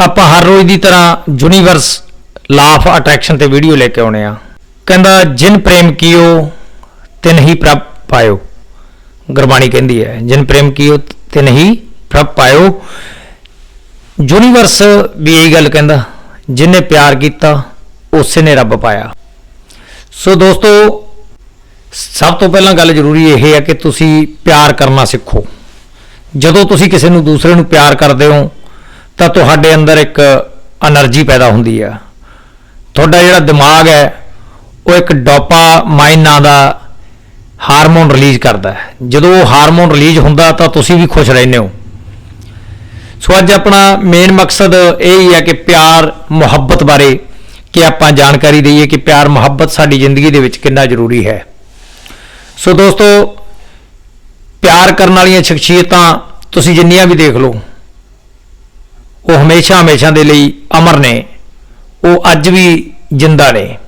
ਆਪਾਂ ਹਰ ਰੋਜ਼ ਦੀ ਤਰ੍ਹਾਂ ਯੂਨੀਵਰਸ ਲਾ ਆਫ ਅਟਰੈਕਸ਼ਨ ਤੇ ਵੀਡੀਓ ਲੈ ਕੇ ਆਉਣੇ ਆ। ਕਹਿੰਦਾ, ਜਿਨ ਪ੍ਰੇਮ ਕੀਓ, ਤਿਨ ਹੀ ਪ੍ਰਭ ਪਾਇਓ। ਗੁਰਬਾਣੀ ਕਹਿੰਦੀ ਹੈ, ਜਿਨ ਪ੍ਰੇਮ ਕੀਓ, ਤਿਨ ਹੀ ਪ੍ਰਭ ਪਾਇਓ। ਯੂਨੀਵਰਸ ਵੀ ਇਹੀ ਗੱਲ ਕਹਿੰਦਾ, ਜਿਨੇ ਪਿਆਰ ਕੀਤਾ, ਉਸੇ ਨੇ ਰੱਬ ਪਾਇਆ। ਸੋ ਦੋਸਤੋ, ਸਭ ਤੋਂ ਪਹਿਲਾਂ ਗੱਲ ਜ਼ਰੂਰੀ ਇਹ ਹੈ ਕਿ ਤੁਸੀਂ ਪਿਆਰ ਕਰਨਾ ਸਿੱਖੋ। ਜਦੋਂ ਤੁਸੀਂ ਕਿਸੇ ਨੂੰ ਦੂਸਰੇ ਨੂੰ ਪਿਆਰ ਕਰਦੇ ਹੋ ਤਾਂ ਤੁਹਾਡੇ ਅੰਦਰ ਇੱਕ એનર્ਜੀ ਪੈਦਾ ਹੁੰਦੀ ਆ। ਤੁਹਾਡਾ ਜਿਹੜਾ ਦਿਮਾਗ ਹੈ, ਉਹ ਇੱਕ ਡੋਪਾ ਮਾਈਨਾ ਦਾ ਹਾਰਮੋਨ ਰਿਲੀਜ਼ ਕਰਦਾ ਹੈ। ਜਦੋਂ ਉਹ ਹਾਰਮੋਨ ਰਿਲੀਜ਼ ਹੁੰਦਾ ਤਾਂ ਤੁਸੀਂ ਵੀ ਖੁਸ਼ ਰਹਿੰਦੇ ਹੋ। ਸੋ ਅੱਜ ਆਪਣਾ ਮੇਨ ਮਕਸਦ ਇਹ ਹੀ ਹੈ ਕਿ ਪਿਆਰ, ਮੁਹੱਬਤ ਬਾਰੇ ਕਿ ਆਪਾਂ ਜਾਣਕਾਰੀ ਦਈਏ ਕਿ ਪਿਆਰ, ਮੁਹੱਬਤ ਸਾਡੀ ਜ਼ਿੰਦਗੀ ਦੇ ਵਿੱਚ ਕਿੰਨਾ ਜ਼ਰੂਰੀ ਹੈ। ਸੋ ਦੋਸਤੋ, ਪਿਆਰ ਕਰਨ ਵਾਲੀਆਂ ਸ਼ਖਸੀਅਤਾਂ ਤੁਸੀਂ ਜਿੰਨੀਆਂ ਵੀ ਦੇਖ ਲਓ ਉਹ ਹਮੇਸ਼ਾ ਹਮੇਸ਼ਾ ਦੇ ਲਈ ਅਮਰ ਨੇ, ਉਹ ਅੱਜ ਵੀ ਜਿੰਦਾ ਨੇ।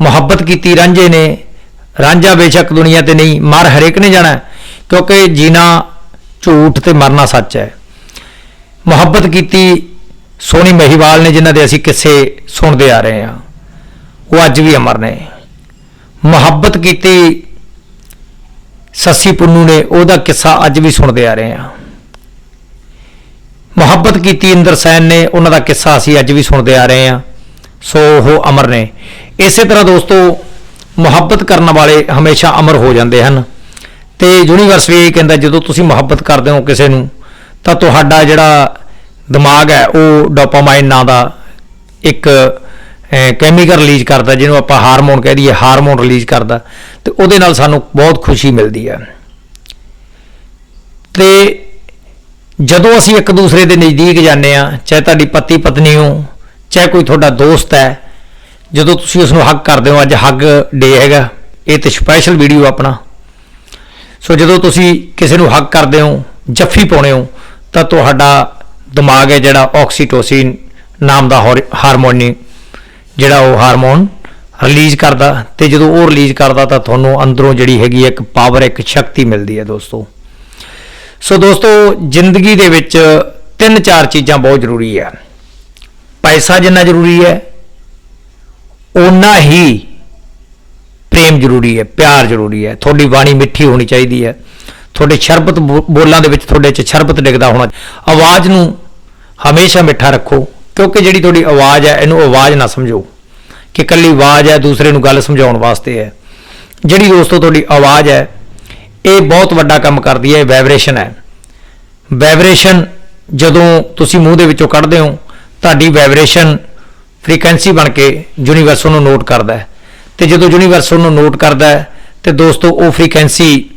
ਮੁਹੱਬਤ ਕੀਤੀ ਰਾਂਝੇ ਨੇ। ਰਾਂਝਾ ਬੇਸ਼ੱਕ ਦੁਨੀਆ ਤੇ ਨਹੀਂ, ਮਰ ਹਰੇਕ ਨੇ ਜਾਣਾ, ਕਿਉਂਕਿ ਜੀਣਾ ਝੂਠ ਤੇ ਮਰਨਾ ਸੱਚ ਹੈ। ਮੁਹੱਬਤ ਕੀਤੀ ਸੋਹਣੀ ਮਹੀਵਾਲ ਨੇ, ਜਿਨ੍ਹਾਂ ਦੇ ਅਸੀਂ ਕਿੱਸੇ ਸੁਣਦੇ ਆ ਰਹੇ ਹਾਂ। ਉਹ ਅੱਜ ਵੀ ਅਮਰ ਨੇ। ਮੁਹੱਬਤ ਕੀਤੀ ਸੱਸੀ ਪੁੰਨੂ ਨੇ, ਉਹਦਾ ਕਿੱਸਾ ਅੱਜ ਵੀ ਸੁਣਦੇ ਆ ਰਹੇ ਹਾਂ। ਮੁਹੱਬਤ ਕੀਤੀ ਇੰਦਰ ਸੈਨ ਨੇ, ਉਹਨਾਂ ਦਾ ਕਿੱਸਾ ਅਸੀਂ ਅੱਜ ਵੀ ਸੁਣਦੇ ਆ ਰਹੇ ਹਾਂ। ਸੋ ਉਹ ਅਮਰ ਨੇ। ਇਸੇ ਤਰ੍ਹਾਂ ਦੋਸਤੋ, ਮੁਹੱਬਤ ਕਰਨ ਵਾਲੇ ਹਮੇਸ਼ਾ ਅਮਰ ਹੋ ਜਾਂਦੇ ਹਨ। ਤੇ ਯੂਨੀਵਰਸ ਵੀ ਇਹ ਕਹਿੰਦਾ, ਜਦੋਂ ਤੁਸੀਂ ਮੁਹੱਬਤ ਕਰਦੇ ਹੋ ਕਿਸੇ ਨੂੰ, ਤਾਂ ਤੁਹਾਡਾ ਜਿਹੜਾ ਦਿਮਾਗ ਹੈ, ਉਹ ਡੋਪਾਮਾਈਨ ਨਾਂ ਦਾ ਇੱਕ ਕੈਮੀਕਲ ਰਿਲੀਜ਼ ਕਰਦਾ, ਜਿਹਨੂੰ ਆਪਾਂ ਹਾਰਮੋਨ ਕਹਿ ਦਈਏ, ਹਾਰਮੋਨ ਰਿਲੀਜ਼ ਕਰਦਾ। ਤੇ ਉਹਦੇ ਨਾਲ ਸਾਨੂੰ ਬਹੁਤ ਖੁਸ਼ੀ ਮਿਲਦੀ ਹੈ। ਤੇ ਜਦੋਂ ਅਸੀਂ ਇੱਕ ਦੂਸਰੇ ਦੇ ਨਜ਼ਦੀਕ ਜਾਂਦੇ ਆ ਚਾਹੇ ਤੁਹਾਡੀ ਪਤੀ ਪਤਨੀ ਹੋ, ਚਾਹੇ ਕੋਈ ਤੁਹਾਡਾ ਦੋਸਤ ਹੈ, ਜਦੋਂ ਤੁਸੀਂ ਉਸ ਨੂੰ ਹੱਗ ਕਰਦੇ ਹੋ, ਅੱਜ ਹੱਗ ਡੇ ਹੈਗਾ, ਇਹ ਤੇ ਸਪੈਸ਼ਲ ਵੀਡੀਓ ਆਪਣਾ। ਸੋ ਜਦੋਂ ਤੁਸੀਂ ਕਿਸੇ ਨੂੰ ਹੱਗ ਕਰਦੇ ਹੋ, ਜੱਫੀ ਪਾਉਣੇ ਹੋ, ਤਾਂ ਤੁਹਾਡਾ ਦਿਮਾਗ ਹੈ ਜਿਹੜਾ ਆਕਸੀਟੋਸਿਨ ਨਾਮ ਦਾ ਹਾਰ- ਹਾਰਮੋਨ ਜਿਹੜਾ ਉਹ ਹਾਰਮੋਨ ਰਿਲੀਜ਼ ਕਰਦਾ, ਤੇ ਜਦੋਂ ਉਹ ਰਿਲੀਜ਼ ਕਰਦਾ ਤਾਂ ਤੁਹਾਨੂੰ ਅੰਦਰੋਂ ਜਿਹੜੀ ਹੈਗੀ ਹੈ ਇੱਕ ਪਾਵਰ ਇੱਕ ਸ਼ਕਤੀ ਮਿਲਦੀ ਹੈ ਦੋਸਤੋ। ਸੋ ਦੋਸਤੋ, ਜ਼ਿੰਦਗੀ ਦੇ ਵਿੱਚ ਤਿੰਨ ਚਾਰ ਚੀਜ਼ਾਂ ਬਹੁਤ ਜ਼ਰੂਰੀ ਹੈ ਪੈਸਾ ਜਿੰਨਾ ਜ਼ਰੂਰੀ ਹੈ ਉਨਾ ਹੀ ਪ੍ਰੇਮ ਜ਼ਰੂਰੀ ਹੈ, ਪਿਆਰ ਜ਼ਰੂਰੀ ਹੈ। ਤੁਹਾਡੀ ਬਾਣੀ ਮਿੱਠੀ ਹੋਣੀ ਚਾਹੀਦੀ ਹੈ। ਤੁਹਾਡੇ ਸ਼ਰਬਤ ਬੋ- ਬੋਲਾਂ ਦੇ ਵਿੱਚ ਤੁਹਾਡੇ ਚ ਸ਼ਰਬਤ ਡਿੱਗਦਾ ਹੋਣਾ। ਆਵਾਜ਼ ਨੂੰ ਹਮੇਸ਼ਾ ਮਿੱਠਾ ਰੱਖੋ, ਕਿਉਂਕਿ ਜਿਹੜੀ ਤੁਹਾਡੀ ਆਵਾਜ਼ ਹੈ, ਇਹਨੂੰ ਆਵਾਜ਼ ਨਾ ਸਮਝੋ। ਕਿ ਕੱਲੀ ਆਵਾਜ਼ ਹੈ, ਦੂਸਰੇ ਨੂੰ ਗੱਲ ਸਮਝਾਉਣ ਵਾਸਤੇ ਹੈ। ਜਿਹੜੀ ਦੋਸਤੋ, ਤੁਹਾਡੀ ਆਵਾਜ਼ ਹੈ ਇਹ ਬਹੁਤ ਵੱਡਾ ਕੰਮ ਕਰਦੀ ਹੈ ਵਾਈਬ੍ਰੇਸ਼ਨ ਹੈ। ਵਾਈਬ੍ਰੇਸ਼ਨ ਜਦੋਂ ਤੁਸੀਂ ਮੂੰਹ ਦੇ ਵਿੱਚੋਂ ਕੱਢਦੇ ਹੋ, ਤੁਹਾਡੀ ਵਾਈਬ੍ਰੇਸ਼ਨ ਫ੍ਰੀਕੁਐਂਸੀ ਬਣ ਕੇ ਯੂਨੀਵਰਸ ਨੂੰ ਨੋਟ ਕਰਦਾ ਹੈ। ਤੇ ਜਦੋਂ ਯੂਨੀਵਰਸ ਨੂੰ ਨੋਟ ਕਰਦਾ ਹੈ, ਤੇ ਦੋਸਤੋ ਉਹ ਫ੍ਰੀਕੁਐਂਸੀ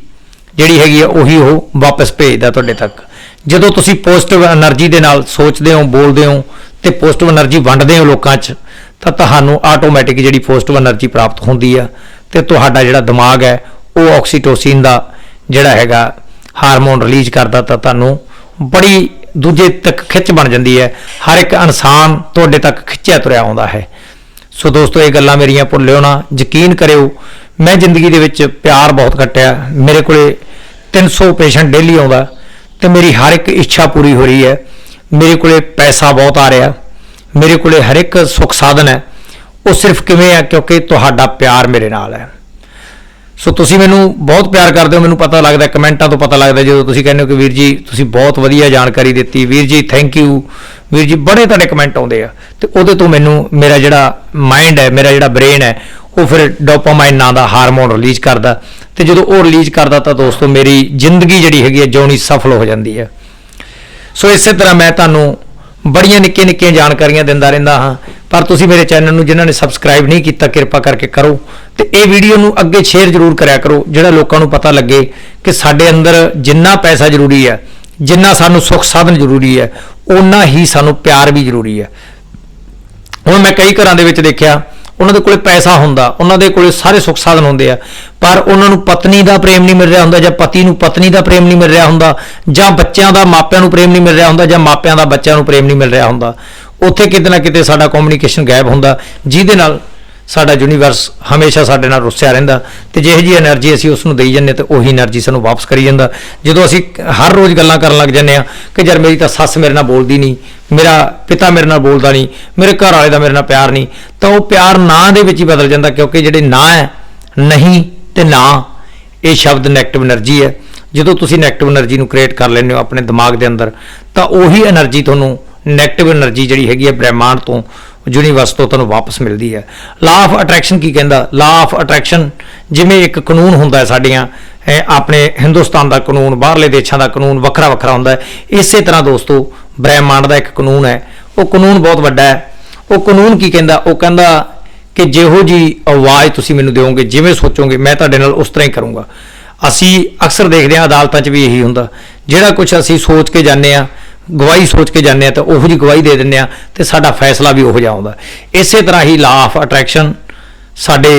ਜਿਹੜੀ ਹੈਗੀ ਆ, ਉਹੀ ਉਹ ਵਾਪਸ ਭੇਜਦਾ ਤੁਹਾਡੇ ਤੱਕ। ਜਦੋਂ ਤੁਸੀਂ ਪੋਜ਼ਿਟਿਵ એનર્ਜੀ ਦੇ ਨਾਲ ਸੋਚਦੇ ਹੋ, ਬੋਲਦੇ ਹੋ, ਤੇ ਪੋਜ਼ਿਟਿਵ એનર્ਜੀ ਵੰਡਦੇ ਹੋ ਲੋਕਾਂ 'ਚ, ਤਾਂ ਤੁਹਾਨੂੰ ਆਟੋਮੈਟਿਕ ਜਿਹੜੀ ਪੋਜ਼ਿਟਿਵ એનર્ਜੀ ਪ੍ਰਾਪਤ ਹੁੰਦੀ ਆ, ਤੇ ਤੁਹਾਡਾ ਜਿਹੜਾ ਦਿਮਾਗ ਹੈ, ਉਹ ਆਕਸੀਟੋਸਿਨ ਦਾ ਜਿਹੜਾ ਹੈਗਾ ਹਾਰਮੋਨ ਰਿਲੀਜ਼ ਕਰਦਾ ਤਾਂ ਤੁਹਾਨੂੰ ਬੜੀ ਦੂਜੇ ਤੱਕ ਖਿੱਚ ਬਣ ਜਾਂਦੀ ਹੈ। ਹਰ ਇੱਕ ਇਨਸਾਨ ਤੁਹਾਡੇ ਤੱਕ ਖਿੱਚਿਆ ਤੁਰਿਆ ਆਉਂਦਾ ਹੈ। ਸੋ ਦੋਸਤੋ, ਇਹ ਗੱਲਾਂ ਮੇਰੀਆਂ ਭੁੱਲਿਓ ਨਾ। ਯਕੀਨ ਕਰਿਓ, ਮੈਂ ਜ਼ਿੰਦਗੀ ਦੇ ਵਿੱਚ ਪਿਆਰ ਬਹੁਤ ਕੱਟਿਆ ਮੇਰੇ ਕੋਲੇ 300 ਪੇਸ਼ੈਂਟ ਡੇਲੀ ਆਉਂਦਾ ਤੇ ਮੇਰੀ ਹਰ ਇੱਕ ਇੱਛਾ ਪੂਰੀ ਹੋ ਰਹੀ ਹੈ। ਮੇਰੇ ਕੋਲੇ ਪੈਸਾ ਬਹੁਤ ਆ ਰਿਹਾ। ਮੇਰੇ ਕੋਲੇ ਹਰ ਇੱਕ ਸੁੱਖ ਸਾਧਨ ਹੈ। ਉਹ ਸਿਰਫ ਕਿਵੇਂ ਹੈ? ਕਿਉਂਕਿ ਤੁਹਾਡਾ ਪਿਆਰ ਮੇਰੇ ਨਾਲ ਹੈ। ਸੋ ਤੁਸੀਂ ਮੈਨੂੰ ਬਹੁਤ ਪਿਆਰ ਕਰਦੇ ਹੋ, ਮੈਨੂੰ ਪਤਾ ਲੱਗਦਾ ਕਮੈਂਟਾਂ ਤੋਂ ਪਤਾ ਲੱਗਦਾ ਜਦੋਂ ਤੁਸੀਂ ਕਹਿੰਦੇ ਹੋ ਕਿ ਵੀਰ ਜੀ, ਤੁਸੀਂ ਬਹੁਤ ਵਧੀਆ ਜਾਣਕਾਰੀ ਦਿੱਤੀ। ਵੀਰ ਜੀ ਥੈਂਕ ਯੂ ਵੀਰ ਜੀ, ਬੜੇ ਤੁਹਾਡੇ ਕਮੈਂਟ ਆਉਂਦੇ ਆ। ਤੇ ਉਹਦੇ ਤੋਂ ਮੈਨੂੰ ਮੇਰਾ ਜਿਹੜਾ ਮਾਈਂਡ ਹੈ, ਮੇਰਾ ਜਿਹੜਾ ਬ੍ਰੇਨ ਹੈ, ਉਹ ਫਿਰ ਡੋਪਾਮਾਈਨ ਨਾਂ ਦਾ ਹਾਰਮੋਨ ਰਿਲੀਜ਼ ਕਰਦਾ। ਤੇ ਜਦੋਂ ਉਹ ਰਿਲੀਜ਼ ਕਰਦਾ ਤਾਂ ਦੋਸਤੋ, ਮੇਰੀ ਜ਼ਿੰਦਗੀ ਜਿਹੜੀ ਹੈਗੀ ਹੈ ਜਿਉਣੀ ਸਫਲ ਹੋ ਜਾਂਦੀ ਹੈ। ਸੋ ਇਸੇ ਤਰ੍ਹਾਂ ਮੈਂ ਤੁਹਾਨੂੰ ਬੜੀਆਂ ਨਿੱਕੀਆਂ ਨਿੱਕੀਆਂ ਜਾਣਕਾਰੀਆਂ ਦਿੰਦਾ ਰਹਿੰਦਾ ਹਾਂ। ਪਰ ਤੁਸੀਂ ਮੇਰੇ ਚੈਨਲ ਨੂੰ ਜਿਨ੍ਹਾਂ ਨੇ ਸਬਸਕ੍ਰਾਈਬ ਨਹੀਂ ਕੀਤਾ, ਕਿਰਪਾ ਕਰਕੇ ਕਰੋ ਤੇ ਇਹ ਵੀਡੀਓ ਨੂੰ ਅੱਗੇ ਸ਼ੇਅਰ ਜ਼ਰੂਰ ਕਰਿਆ ਕਰੋ, ਜਿਹੜਾ ਲੋਕਾਂ ਨੂੰ ਪਤਾ ਲੱਗੇ ਕਿ ਸਾਡੇ ਅੰਦਰ ਜਿੰਨਾ ਪੈਸਾ ਜ਼ਰੂਰੀ ਹੈ, ਜਿੰਨਾ ਸਾਨੂੰ ਸੁੱਖ ਸਾਧਨ ਜ਼ਰੂਰੀ ਹੈ, ਓਨਾ ਹੀ ਸਾਨੂੰ ਪਿਆਰ ਵੀ ਜ਼ਰੂਰੀ ਹੈ। ਹੁਣ ਮੈਂ ਕਈ ਘਰਾਂ ਦੇ ਵਿੱਚ ਦੇਖਿਆ, ਉਹਨਾਂ ਦੇ ਕੋਲੇ ਪੈਸਾ ਹੁੰਦਾ, ਉਹਨਾਂ ਦੇ ਕੋਲੇ ਸਾਰੇ ਸੁੱਖ ਸਾਧਨ ਹੁੰਦੇ ਆ, ਪਰ ਉਹਨਾਂ ਨੂੰ ਪਤਨੀ ਦਾ ਪ੍ਰੇਮ ਨਹੀਂ ਮਿਲ ਰਿਹਾ ਹੁੰਦਾ, ਜਾਂ ਪਤੀ ਨੂੰ ਪਤਨੀ ਦਾ ਪ੍ਰੇਮ ਨਹੀਂ ਮਿਲ ਰਿਹਾ ਹੁੰਦਾ, ਜਾਂ ਬੱਚਿਆਂ ਦਾ ਮਾਪਿਆਂ ਨੂੰ ਪ੍ਰੇਮ ਨਹੀਂ ਮਿਲ ਰਿਹਾ ਹੁੰਦਾ, ਜਾਂ ਮਾਪਿਆਂ ਦਾ ਬੱਚਿਆਂ ਨੂੰ ਪ੍ਰੇਮ ਨਹੀਂ ਮਿਲ ਰਿਹਾ ਹੁੰਦਾ। ਉੱਥੇ ਕਿਤੇ ਨਾ ਕਿਤੇ ਸਾਡਾ ਕਮਿਊਨੀਕੇਸ਼ਨ ਗੈਪ ਹੁੰਦਾ, ਜਿਹਦੇ ਨਾਲ ਸਾਡਾ ਯੂਨੀਵਰਸ ਹਮੇਸ਼ਾ ਸਾਡੇ ਨਾਲ ਰੁੱਸਿਆ ਰਹਿੰਦਾ ਤੇ ਜਿਹੇ ਜੀ એનર્ਜੀ ਅਸੀਂ ਉਸ ਨੂੰ ਦੇਈ ਜੰਨੇ ਤੇ ਉਹੀ એનર્ਜੀ ਸਾਨੂੰ ਵਾਪਸ ਕਰੀ ਜਾਂਦਾ। ਜਦੋਂ ਅਸੀਂ ਹਰ ਰੋਜ਼ ਗੱਲਾਂ ਕਰਨ ਲੱਗ ਜੰਨੇ ਆ ਕਿ ਯਾਰ ਮੇਰੀ ਤਾਂ ਸੱਸ ਮੇਰੇ ਨਾਲ ਬੋਲਦੀ ਨਹੀਂ, ਮੇਰਾ ਪਿਤਾ ਮੇਰੇ ਨਾਲ ਬੋਲਦਾ ਨਹੀਂ, ਮੇਰੇ ਘਰ ਵਾਲੇ ਦਾ ਮੇਰੇ ਨਾਲ ਪਿਆਰ ਨਹੀਂ, ਤਾਂ ਉਹ ਪਿਆਰ ਨਾਂ ਦੇ ਵਿੱਚ ਹੀ ਬਦਲ ਜਾਂਦਾ ਕਿਉਂਕਿ ਜਿਹੜੇ ਨਾਂ ਹੈ, ਨਹੀਂ ਤੇ ਨਾਂ, ਇਹ ਸ਼ਬਦ ਨੈਗੇਟਿਵ એનર્ਜੀ ਹੈ। ਜਦੋਂ ਤੁਸੀਂ ਨੈਗੇਟਿਵ એનર્ਜੀ ਨੂੰ ਕ੍ਰੀਏਟ ਕਰ ਲੈਂਦੇ ਹੋ ਆਪਣੇ ਦਿਮਾਗ ਦੇ ਅੰਦਰ, ਤਾਂ ਉਹੀ એનર્ਜੀ ਤੁਹਾਨੂੰ 네ਗੇਟਿਵ એનર્ਜੀ ਜਿਹੜੀ ਹੈਗੀ ਹੈ ਬ੍ਰਹਿਮੰਡ ਤੋਂ ਯੂਨੀਵਰਸ ਤੋਂ ਤੁਹਾਨੂੰ ਵਾਪਸ ਮਿਲਦੀ ਹੈ। ਲਾ ਆਫ ਅਟਰੈਕਸ਼ਨ ਕੀ ਕਹਿੰਦਾ? ਲਾ ਆਫ ਅਟਰੈਕਸ਼ਨ ਜਿਵੇਂ ਇੱਕ ਕਾਨੂੰਨ ਹੁੰਦਾ ਹੈ ਸਾਡੀਆਂ ਆਪਣੇ ਹਿੰਦੁਸਤਾਨ ਦਾ ਕਾਨੂੰਨ, ਬਾਹਰਲੇ ਦੇਸ਼ਾਂ ਦਾ ਕਾਨੂੰਨ ਵੱਖਰਾ ਵੱਖਰਾ ਹੁੰਦਾ ਹੈ। ਇਸੇ ਤਰ੍ਹਾਂ ਦੋਸਤੋ, ਬ੍ਰਹਿਮੰਡ ਦਾ ਇੱਕ ਕਾਨੂੰਨ ਹੈ। ਉਹ ਕਾਨੂੰਨ ਬਹੁਤ ਵੱਡਾ ਹੈ। ਉਹ ਕਾਨੂੰਨ ਕੀ ਕਹਿੰਦਾ? ਉਹ ਕਹਿੰਦਾ ਕਿ ਜਿਹੋ ਜੀ ਆਵਾਜ਼ ਤੁਸੀਂ ਮੈਨੂੰ ਦਿਓਗੇ, ਜਿਵੇਂ ਸੋਚੋਗੇ, ਮੈਂ ਤੁਹਾਡੇ ਨਾਲ ਉਸ ਤਰ੍ਹਾਂ ਹੀ ਕਰੂੰਗਾ। ਅਸੀਂ ਅਕਸਰ ਦੇਖਦੇ ਹਾਂ ਅਦਾਲਤਾਂ 'ਚ ਵੀ ਇਹੀ ਹੁੰਦਾ। ਜਿਹੜਾ ਕੁਝ ਅਸੀਂ ਸੋਚ ਕੇ ਜਾਂਦੇ ਆ ਗਵਾਹੀ ਸੋਚ ਕੇ ਜਾਂਦੇ ਆ ਤਾਂ ਉਹੋ ਜੀ ਗਵਾਹੀ ਦੇ ਦਿੰਦੇ ਆ ਤੇ ਸਾਡਾ ਫੈਸਲਾ ਵੀ ਉਹੋ ਜਿਹਾ ਆਉਂਦਾ। ਇਸੇ ਤਰ੍ਹਾਂ ਹੀ ਲਾ ਆਫ ਅਟਰੈਕਸ਼ਨ ਸਾਡੇ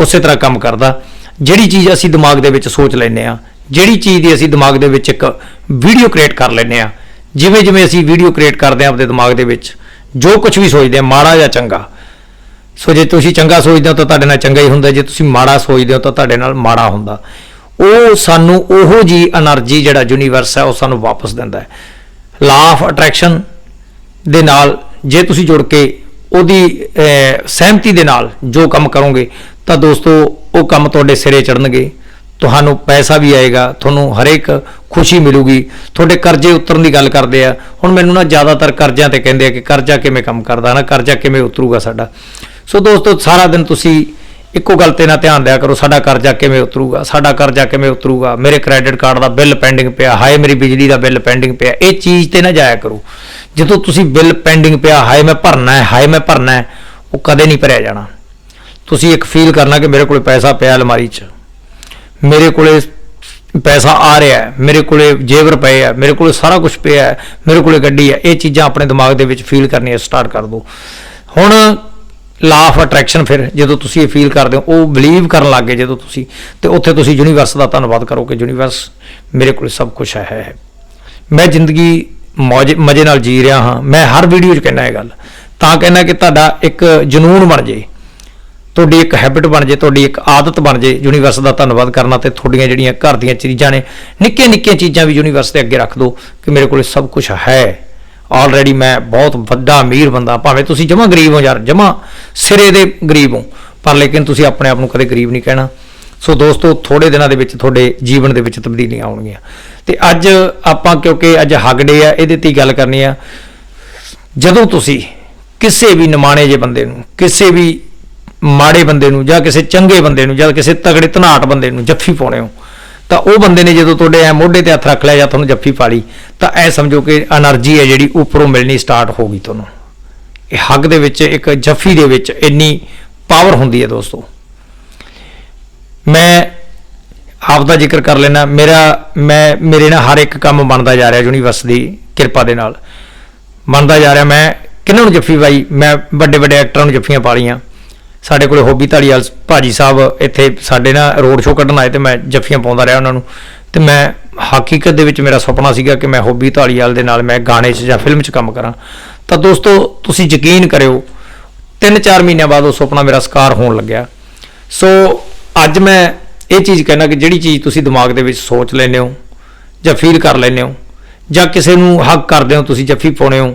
ਉਸੇ ਤਰ੍ਹਾਂ ਕੰਮ ਕਰਦਾ। ਜਿਹੜੀ ਚੀਜ਼ ਅਸੀਂ ਦਿਮਾਗ ਦੇ ਵਿੱਚ ਸੋਚ ਲੈਨੇ ਆ, ਜਿਹੜੀ ਚੀਜ਼ ਦੀ ਅਸੀਂ ਦਿਮਾਗ ਦੇ ਵਿੱਚ ਇੱਕ ਵੀਡੀਓ ਕ੍ਰੀਏਟ ਕਰ ਲੈਨੇ ਆ, ਜਿਵੇਂ ਜਿਵੇਂ ਅਸੀਂ ਵੀਡੀਓ ਕ੍ਰੀਏਟ ਕਰਦੇ ਆ ਆਪਣੇ ਦਿਮਾਗ ਦੇ ਵਿੱਚ, ਜੋ ਕੁਝ ਵੀ ਸੋਚਦੇ ਆ, ਮਾੜਾ ਜਾਂ ਚੰਗਾ। ਸੋ ਜੇ ਤੁਸੀਂ ਚੰਗਾ ਸੋਚਦੇ ਹੋ ਤਾਂ ਤੁਹਾਡੇ ਨਾਲ ਚੰਗਾ ਹੀ ਹੁੰਦਾ, ਜੇ ਤੁਸੀਂ ਮਾੜਾ ਸੋਚਦੇ ਹੋ ਤਾਂ ਤੁਹਾਡੇ ਨਾਲ ਮਾੜਾ ਹੁੰਦਾ। ਉਹ ਸਾਨੂੰ ਉਹੋ ਜੀ એનર્ਜੀ ਜਿਹੜਾ ਯੂਨੀਵਰਸ ਹੈ, ਉਹ ਸਾਨੂੰ ਵਾਪਸ ਦਿੰਦਾ ਹੈ। ਲਾ ਆਫ ਅਟਰੈਕਸ਼ਨ ਦੇ ਨਾਲ, ਜੇ ਤੁਸੀਂ ਜੁੜ ਕੇ ਉਹਦੀ ਸਹਿਮਤੀ ਦੇ ਨਾਲ ਜੋ ਕੰਮ ਕਰੋਗੇ, ਤਾਂ ਦੋਸਤੋ, ਉਹ ਕੰਮ ਤੁਹਾਡੇ ਸਿਰੇ ਚੜਨਗੇ ਤੁਹਾਨੂੰ ਪੈਸਾ ਵੀ ਆਏਗਾ, ਤੁਹਾਨੂੰ ਹਰੇਕ ਖੁਸ਼ੀ ਮਿਲੂਗੀ। ਤੁਹਾਡੇ ਕਰਜ਼ੇ ਉਤਰਨ ਦੀ ਗੱਲ ਕਰਦੇ ਆ। ਹੁਣ ਮੈਨੂੰ ਨਾ ਜ਼ਿਆਦਾਤਰ ਕਰਜ਼ਿਆਂ ਤੇ ਕਹਿੰਦੇ ਆ ਕਿ ਕਰਜ਼ਾ ਕਿਵੇਂ ਕੰਮ ਕਰਦਾ ਨਾ ਕਰਜ਼ਾ ਕਿਵੇਂ ਉਤਰੂਗਾ ਸਾਡਾ? ਸੋ ਦੋਸਤੋ, ਸਾਰਾ ਦਿਨ ਤੁਸੀਂ ਇੱਕੋ ਗੱਲ ਤੇ ਨਾ ਧਿਆਨ ਦਿਆ ਕਰੋ, ਸਾਡਾ ਕਰਜ਼ਾ ਕਿਵੇਂ ਉਤਰੂਗਾ? ਸਾਡਾ ਕਰਜ਼ਾ ਕਿਵੇਂ ਉਤਰੂਗਾ? ਮੇਰੇ ਕ੍ਰੈਡਿਟ ਕਾਰਡ ਦਾ ਬਿੱਲ ਪੈਂਡਿੰਗ ਪਿਆ, ਹਾਏ ਮੇਰੀ ਬਿਜਲੀ ਦਾ ਬਿੱਲ ਪੈਂਡਿੰਗ ਪਿਆ, ਇਹ ਚੀਜ਼ ਤੇ ਨਾ ਜਾਇਆ ਕਰੋ। ਜਦੋਂ ਤੁਸੀਂ ਬਿੱਲ ਪੈਂਡਿੰਗ ਪਿਆ, ਹਾਏ ਮੈਂ ਭਰਨਾ ਹੈ, ਹਾਏ ਮੈਂ ਭਰਨਾ ਹੈ, ਉਹ ਕਦੇ ਨਹੀਂ ਭਰਿਆ ਜਾਣਾ। ਤੁਸੀਂ ਇੱਕ ਫੀਲ ਕਰਨਾ ਕਿ ਮੇਰੇ ਕੋਲੇ ਪੈਸਾ ਪਿਆ ਅਲਮਾਰੀ 'ਚ। ਮੇਰੇ ਕੋਲੇ ਪੈਸਾ ਆ ਰਿਹਾ ਹੈ, ਮੇਰੇ ਕੋਲੇ ਜੇਵਰ ਪਏ ਆ ਮੇਰੇ ਕੋਲੇ ਸਾਰਾ ਕੁਝ ਪਿਆ ਹੈ, ਮੇਰੇ ਕੋਲੇ ਗੱਡੀ ਹੈ, ਇਹ ਚੀਜ਼ਾਂ ਆਪਣੇ ਦਿਮਾਗ ਦੇ ਵਿੱਚ ਫੀਲ ਕਰਨੀਆਂ ਸਟਾਰਟ ਕਰ ਦਿਓ ਹੁਣ ਲਾ ਆਫ ਅਟਰੈਕਸ਼ਨ ਫਿਰ ਜਦੋਂ ਤੁਸੀਂ ਇਹ ਫੀਲ ਕਰਦੇ ਹੋ, ਉਹ ਬਲੀਵ ਕਰਨ ਲੱਗੇ ਜਦੋਂ ਤੁਸੀਂ, ਤੇ ਉੱਥੇ ਤੁਸੀਂ ਯੂਨੀਵਰਸ ਦਾ ਧੰਨਵਾਦ ਕਰੋ ਕਿ ਯੂਨੀਵਰਸ ਮੇਰੇ ਕੋਲ ਸਭ ਕੁਝ ਹੈ ਮੈਂ ਜ਼ਿੰਦਗੀ ਮੌਜ, ਮਜ਼ੇ ਨਾਲ ਜੀ ਰਿਹਾ ਹਾਂ। ਮੈਂ ਹਰ ਵੀਡੀਓ 'ਚ ਕਹਿੰਦਾ ਇਹ ਗੱਲ। ਤਾਂ ਕਹਿੰਦਾ ਕਿ ਤੁਹਾਡਾ ਇੱਕ ਜਨੂਨ ਬਣ ਜੇ, ਤੁਹਾਡੀ ਇੱਕ ਹੈਬਿਟ ਬਣ ਜੇ, ਤੁਹਾਡੀ ਇੱਕ ਆਦਤ ਬਣ ਜੇ ਯੂਨੀਵਰਸ ਦਾ ਧੰਨਵਾਦ ਕਰਨਾ ਤੇ ਤੁਹਾਡੀਆਂ ਜਿਹੜੀਆਂ ਘਰ ਦੀਆਂ ਚੀਜ਼ਾਂ ਨੇ ਨਿੱਕੀਆਂ ਨਿੱਕੀਆਂ ਚੀਜ਼ਾਂ ਵੀ ਯੂਨੀਵਰਸ ਦੇ ਅੱਗੇ ਰੱਖ ਦਿਓ ਕਿ ਮੇਰੇ ਕੋਲ ਸਭ ਕੁਝ ਹੈ। ਆਲਰੇਡੀ ਮੈਂ ਬਹੁਤ ਵੱਡਾ ਅਮੀਰ ਬੰਦਾ, ਭਾਵੇਂ ਤੁਸੀਂ ਜਮਾ ਗਰੀਬ ਹੋ ਯਾਰ, ਜਮਾ ਸਿਰੇ ਦੇ ਗਰੀਬ ਹੋ, ਪਰ ਲੇਕਿਨ ਤੁਸੀਂ ਆਪਣੇ ਆਪ ਨੂੰ ਕਦੇ ਗਰੀਬ ਨਹੀਂ ਕਹਿਣਾ। ਸੋ ਦੋਸਤੋ ਥੋੜੇ ਦਿਨਾਂ ਦੇ ਵਿੱਚ ਤੁਹਾਡੇ ਜੀਵਨ ਦੇ ਵਿੱਚ ਤਬਦੀਲੀਆਂ ਆਉਣਗੀਆਂ। ਤੇ ਅੱਜ ਆਪਾਂ, ਕਿਉਂਕਿ ਅੱਜ ਹੱਗ ਡੇ ਆ, ਇਹਦੇ ਤੇ ਹੀ ਗੱਲ ਕਰਨੀ ਆ। ਜਦੋਂ ਤੁਸੀਂ ਕਿਸੇ ਵੀ ਨਿਮਾਣੇ ਜੇ ਬੰਦੇ ਨੂੰ, ਕਿਸੇ ਵੀ ਮਾੜੇ ਬੰਦੇ ਨੂੰ ਜਾਂ ਕਿਸੇ ਚੰਗੇ ਬੰਦੇ ਨੂੰ ਜਾਂ ਕਿਸੇ ਤਗੜੇ ਧਨਾਟ ਬੰਦੇ ਨੂੰ ਜੱਫੀ ਪਾਉਣੇ ਹੋ ਤਾਂ ਉਹ ਬੰਦੇ ਨੇ ਜਦੋਂ ਤੁਹਾਡੇ ਐ ਮੋਢੇ ਤੇ ਹੱਥ ਰੱਖ ਲਿਆ ਜਾਂ ਤੁਹਾਨੂੰ ਜੱਫੀ ਪਾ ਲਈ, ਤਾਂ ਐ ਸਮਝੋ ਕਿ એનર્ਜੀ ਹੈ ਜਿਹੜੀ ਉੱਪਰੋਂ ਮਿਲਣੀ ਸਟਾਰਟ ਹੋ ਗਈ ਤੁਹਾਨੂੰ। ਇਹ ਹੱਗ ਦੇ ਵਿੱਚ, ਇੱਕ ਜੱਫੀ ਦੇ ਵਿੱਚ ਇੰਨੀ ਪਾਵਰ ਹੁੰਦੀ ਹੈ ਦੋਸਤੋ। ਮੈਂ ਆਪ ਦਾ ਜ਼ਿਕਰ ਕਰ ਲੈਣਾ ਮੇਰਾ, ਮੈਂ, ਮੇਰੇ ਨਾਲ ਹਰ ਇੱਕ ਕੰਮ ਬਣਦਾ ਜਾ ਰਿਹਾ ਯੂਨੀਵਰਸ ਦੀ ਕਿਰਪਾ ਦੇ ਨਾਲ। ਬਣਦਾ ਜਾ ਰਿਹਾ, ਮੈਂ ਕਿਹਨਾਂ ਨੂੰ ਜੱਫੀ ਪਾਈ? ਮੈਂ ਵੱਡੇ ਵੱਡੇ ਐਕਟਰਾਂ ਨੂੰ ਜੱਫੀਆਂ ਪਾ ਲਈਆਂ ਸਾਡੇ ਕੋਲੇ ਹੋਬੀ ਧਾਲੀਵਾਲ ਭਾਜੀ ਸਾਹਿਬ, ਇੱਥੇ ਸਾਡੇ ਨਾਲ ਰੋਡ ਸ਼ੋਅ ਕੱਢਣ ਆਏ ਤੇ ਮੈਂ ਜੱਫੀਆਂ ਪਾਉਂਦਾ ਰਿਹਾ ਉਹਨਾਂ ਨੂੰ। ਤੇ ਮੈਂ ਹਕੀਕਤ ਦੇ ਵਿੱਚ ਮੇਰਾ ਸੁਪਨਾ ਸੀਗਾ ਕਿ ਮੈਂ ਹੋਬੀ ਧਾਲੀਵਾਲ ਦੇ ਨਾਲ ਮੈਂ ਗਾਣੇ 'ਚ ਜਾਂ ਫਿਲਮ 'ਚ ਕੰਮ ਕਰਾਂ। ਤਾਂ ਦੋਸਤੋ, ਤੁਸੀਂ ਯਕੀਨ ਕਰਿਓ 3-4 ਮਹੀਨਿਆਂ ਬਾਅਦ ਉਹ ਸੁਪਨਾ ਮੇਰਾ ਸਾਕਾਰ ਹੋਣ ਲੱਗਿਆ। ਸੋ, ਅੱਜ ਮੈਂ ਇਹ ਚੀਜ਼ ਕਹਿਣਾ ਕਿ ਜਿਹੜੀ ਚੀਜ਼ ਤੁਸੀਂ ਦਿਮਾਗ ਦੇ ਵਿੱਚ ਸੋਚ ਲੈਂਦੇ ਹੋ ਜਾਂ ਫੀਲ ਕਰ ਲੈਂਦੇ ਹੋ, ਜਾਂ ਕਿਸੇ ਨੂੰ ਹੱਕ ਕਰਦੇ ਹੋ, ਤੁਸੀਂ ਜੱਫੀ ਪਾਉਣੇ ਹੋ,